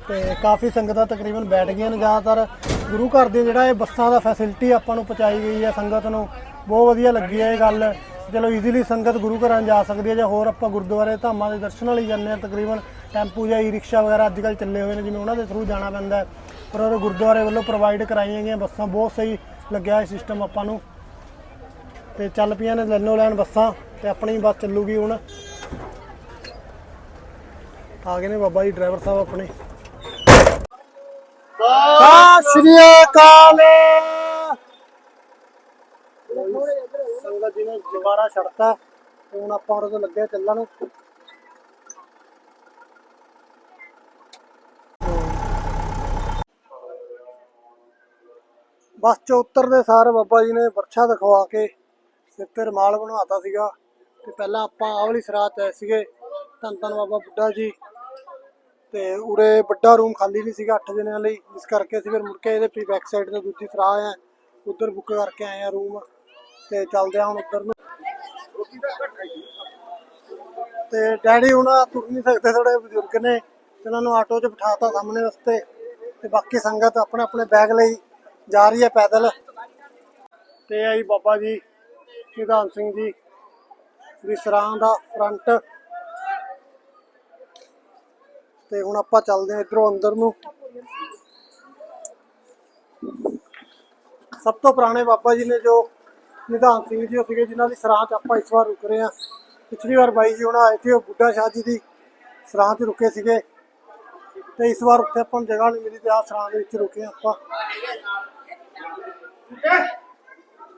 ਤੇ ਕਾਫੀ ਸੰਗਤਾਂ ਤਕਰੀਬਨ ਬੈਠ ਗਈਆਂ ਨੇ ਜ਼ਿਆਦਾਤਰ। ਗੁਰੂ ਘਰ ਦੇ ਜਿਹੜਾ ਇਹ ਬੱਸਾਂ ਦਾ ਫੈਸਿਲਿਟੀ ਆਪਾਂ ਨੂੰ ਪਹੁੰਚਾਈ ਗਈ ਹੈ ਸੰਗਤ ਨੂੰ। ਬਹੁਤ ਵਧੀਆ ਲੱਗੀ ਹੈ ਇਹ ਗੱਲ। ਚਲੋ ਈਜ਼ੀਲੀ ਸੰਗਤ ਗੁਰੂ ਘਰਾਂ ਜਾ ਸਕਦੀ ਹੈ ਜਾਂ ਹੋਰ ਆਪਾਂ ਗੁਰਦੁਆਰੇ ਧਾਮਾਂ ਦੇ ਦਰਸ਼ਨਾਂ ਲਈ ਜਾਂਦੇ ਹਾਂ ਤਕਰੀਬਨ ਟੈਂਪੂ ਜਾਂ ਈ ਰਿਕਸ਼ਾ ਵਗੈਰਾ ਅੱਜ ਕੱਲ੍ਹ ਚੱਲੇ ਹੋਏ ਨੇ, ਜਿਵੇਂ ਉਹਨਾਂ ਦੇ ਥਰੂ ਜਾਣਾ ਪੈਂਦਾ ਪਰ ਉਹ ਗੁਰਦੁਆਰੇ ਵੱਲੋਂ ਪ੍ਰੋਵਾਈਡ ਕਰਾਈਆਂ ਗਈਆਂ ਬੱਸਾਂ, ਬਹੁਤ ਸਹੀ ਲੱਗਿਆ ਇਹ ਸਿਸਟਮ ਆਪਾਂ ਨੂੰ। ਤੇ ਚੱਲ ਪਈਆਂ ਨੇ ਲੈਨੋ ਲੈਣ ਬੱਸਾਂ ਤੇ ਆਪਣੀ ਬੱਸ ਚੱਲੂਗੀ ਹੁਣ। ਆ ਗਏ ਨੇ ਬਾਬਾ ਜੀ ਡਰਾਈਵਰ ਸਾਹਿਬ ਆਪਣੇ। ਸਤਿ ਸ਼੍ਰੀ ਅਕਾਲ। ਸੰਗਤ ਜੀ ਦੁਬਾਰਾ ਛੱਡਤਾ, ਹੁਣ ਆਪਾਂ ਉਹਦੇ ਲੱਗੇ ਚੱਲਣ। ਬਸ ਚੋਂ ਉਤਰਦੇ ਸਾਰ ਬਾਬਾ ਜੀ ਨੇ ਵਰਛਾ ਦਿਖਵਾ ਕੇ ਸਿਰ ਤੇ ਰਮਾਲ ਬਣਵਾਤਾ ਸੀਗਾ। ਤੇ ਪਹਿਲਾਂ ਆਪਾਂ ਆਵਲੀ ਵਾਲੀ ਸਰਾਤ ਆਏ ਸੀਗੇ, ਧੰਨ ਧੰਨ ਬਾਬਾ ਬੁੱਢਾ ਜੀ। ਤੇ ਉਰੇ ਵੱਡਾ ਰੂਮ ਖਾਲੀ ਨਹੀਂ ਸੀਗਾ 8 ਜਣਿਆਂ ਲਈ। ਇਸ ਕਰਕੇ ਅਸੀਂ ਫਿਰ ਮੁੜ ਕੇ ਇਹਦੇ ਪੀ ਬੈਕ ਸਾਈਡ ਤੇ ਦੂਜੀ ਸਰਾਹ ਆ ਉੱਧਰ ਬੁੱਕ ਕਰਕੇ ਆਏ ਆ ਰੂਮ ਤੇ ਚੱਲਦੇ ਆ ਹੁਣ ਉੱਧਰ ਨੂੰ। ਤੇ ਡੈਡੀ ਹੁਣ ਤੁਰ ਨਹੀਂ ਸਕਦੇ ਥੋੜੇ ਬਜ਼ੁਰਗ ਨੇ ਇਹਨਾਂ ਨੂੰ ਆਟੋ 'ਚ ਬਿਠਾਤਾ ਸਾਹਮਣੇ ਰਸਤੇ। ਤੇ ਬਾਕੀ ਸੰਗਤ ਆਪਣੇ ਆਪਣੇ ਬੈਗ ਲਈ ਜਾ ਰਹੀ ਹੈ ਪੈਦਲ। ਤੇ ਆਈ ਬਾਬਾ ਜੀ, ਨਿਧਾਨ ਸਿੰਘ ਜੀ ਦੀ ਸਰਾਂ ਦਾ ਫਰੰਟ ਤੇ ਹੁਣ ਆਪਾਂ ਚੱਲਦੇ ਹਾਂ ਇਧਰੋਂ ਅੰਦਰ ਨੂੰ। ਸਭ ਤੋਂ ਪੁਰਾਣੇ ਬਾਬਾ ਜੀ ਨੇ ਜੋ ਨਿਧਾਨ ਸਿੰਘ ਜੀ ਉਹ ਸੀਗੇ, ਜਿਨ੍ਹਾਂ ਦੀ ਸਰਾਂ 'ਚ ਆਪਾਂ ਇਸ ਵਾਰ ਰੁਕ ਰਹੇ ਹਾਂ। ਪਿਛਲੀ ਵਾਰ ਬਾਈ ਜੀ ਹੁਣ ਆਏ ਸੀ ਉਹ ਬੁੱਢਾ ਸ਼ਾਹ ਜੀ ਦੀ ਸਰਾਂ 'ਚ ਰੁਕੇ ਸੀਗੇ। ਤੇ ਇਸ ਵਾਰ ਉੱਥੇ ਆਪਾਂ ਨੂੰ ਜਗ੍ਹਾ ਨਹੀਂ ਮਿਲੀ ਤੇ ਆਹ ਸਰਾਂ ਦੇ ਵਿੱਚ ਰੁਕੇ ਆਪਾਂ।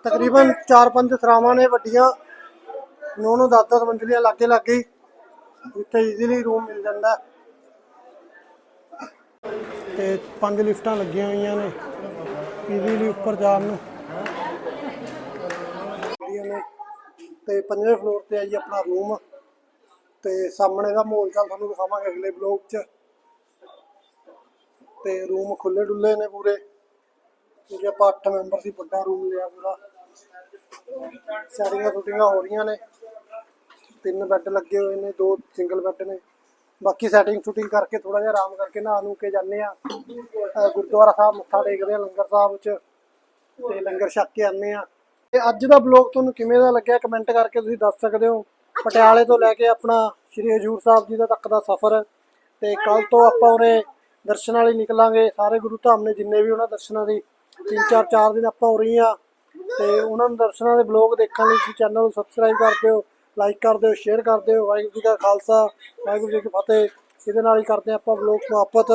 ਤਕਰੀਬਨ 4-5 ਸਰਾਵਾਂ ਨੇ ਵੱਡੀਆਂ। ਨੌ ਨੌ 10-10 ਮੰਜ਼ਲੀਆਂ ਲਾਗੇ ਲਾਗੇ ਹੀ ਜਿੱਥੇ ਈਜ਼ੀਲੀ ਰੂਮ ਮਿਲ ਜਾਂਦਾ। ਤੇ ਪੰਜ ਲਿਫਟਾਂ ਲੱਗੀਆਂ ਹੋਈਆਂ ਨੇ। ਈਜ਼ੀਲੀ ਉੱਪਰ ਜਾਣ ਨੂੰ ਵਧੀਆ ਨੇ ਤੇ ਪੰਜਵੇਂ ਫਲੋਰ ਤੇ ਆ ਜੀ ਆਪਣਾ ਰੂਮ ਤੇ ਸਾਹਮਣੇ ਦਾ ਮਾਹੌਲ ਚਾਲ ਤੁਹਾਨੂੰ ਦਿਖਾਵਾਂਗੇ ਅਗਲੇ ਬਲੌਗ 'ਚ। ਤੇ ਰੂਮ ਖੁੱਲੇ ਡੁੱਲੇ ਨੇ ਪੂਰੇ। ਕਿਉਂਕਿ ਆਪਾਂ 8 ਮੈਂਬਰ ਸੀ, ਵੱਡਾ ਰੂਮ ਲਿਆ ਪੂਰਾ। ਸਾਰੀਆਂ ਸ਼ੂਟਿੰਗਾਂ ਹੋ ਰਹੀਆਂ ਨੇ। ਤਿੰਨ ਬੈੱਡ ਲੱਗੇ ਹੋਏ ਨੇ, ਦੋ ਸਿੰਗਲ ਬੈੱਡ ਨੇ। ਬਾਕੀ ਸੈਟਿੰਗ ਸ਼ੂਟਿੰਗ ਕਰਕੇ ਥੋੜਾ ਜਿਹਾ ਆਰਾਮ ਕਰਕੇ ਨਹਾ ਨੂੰ ਕੇ ਜਾਂਦੇ ਆ ਗੁਰਦੁਆਰਾ ਸਾਹਿਬ ਮੱਥਾ ਟੇਕਦੇ ਆ ਲੰਗਰ ਸਾਹਿਬ ਚ। ਤੇ ਲੰਗਰ ਛਕ ਕੇ ਆਉਂਦੇ ਆ ਤੇ ਅੱਜ ਦਾ ਬਲੌਗ ਤੁਹਾਨੂੰ ਕਿਵੇਂ ਦਾ ਲੱਗਿਆ? ਕਮੈਂਟ ਕਰਕੇ ਤੁਸੀਂ ਦੱਸ ਸਕਦੇ ਹੋ। ਪਟਿਆਲੇ ਤੋਂ ਲੈ ਕੇ ਆਪਣਾ ਸ਼੍ਰੀ ਹਜੂਰ ਸਾਹਿਬ ਜੀ ਦਾ ਤੱਕ ਦਾ ਸਫ਼ਰ ਤੇ ਕੱਲ ਤੋਂ ਆਪਾਂ ਉਰੇ ਦਰਸ਼ਨਾਂ ਲਈ ਨਿਕਲਾਂਗੇ। ਸਾਰੇ ਗੁਰੂ ਧਾਮ ਨੇ ਜਿੰਨੇ ਵੀ ਉਹਨਾਂ ਦਰਸ਼ਨਾਂ ਦੀ ਤਿੰਨ ਚਾਰ ਚਾਰ ਦਿਨ ਆਪਾਂ ਉਰੇ ਹੀ ਆ। ਤੇ ਉਹਨਾਂ ਨੂੰ ਦਰਸ਼ਨਾਂ ਦੇ ਬਲੌਗ ਦੇਖਣ ਲਈ ਤੁਸੀਂ ਚੈਨਲ ਨੂੰ ਸਬਸਕ੍ਰਾਈਬ ਕਰ ਦਿਓ ਲਾਈਕ ਕਰ ਦਿਓ ਸ਼ੇਅਰ ਕਰ ਦਿਓ। ਵਾਹਿਗੁਰੂ ਜੀ ਕਾ ਖਾਲਸਾ ਵਾਹਿਗੁਰੂ ਜੀ ਕੀ ਫਤਿਹ। ਇਹਦੇ ਨਾਲ ਹੀ ਕਰਦੇ ਆਪਾਂ ਬਲੌਗ ਸਮਾਪਤ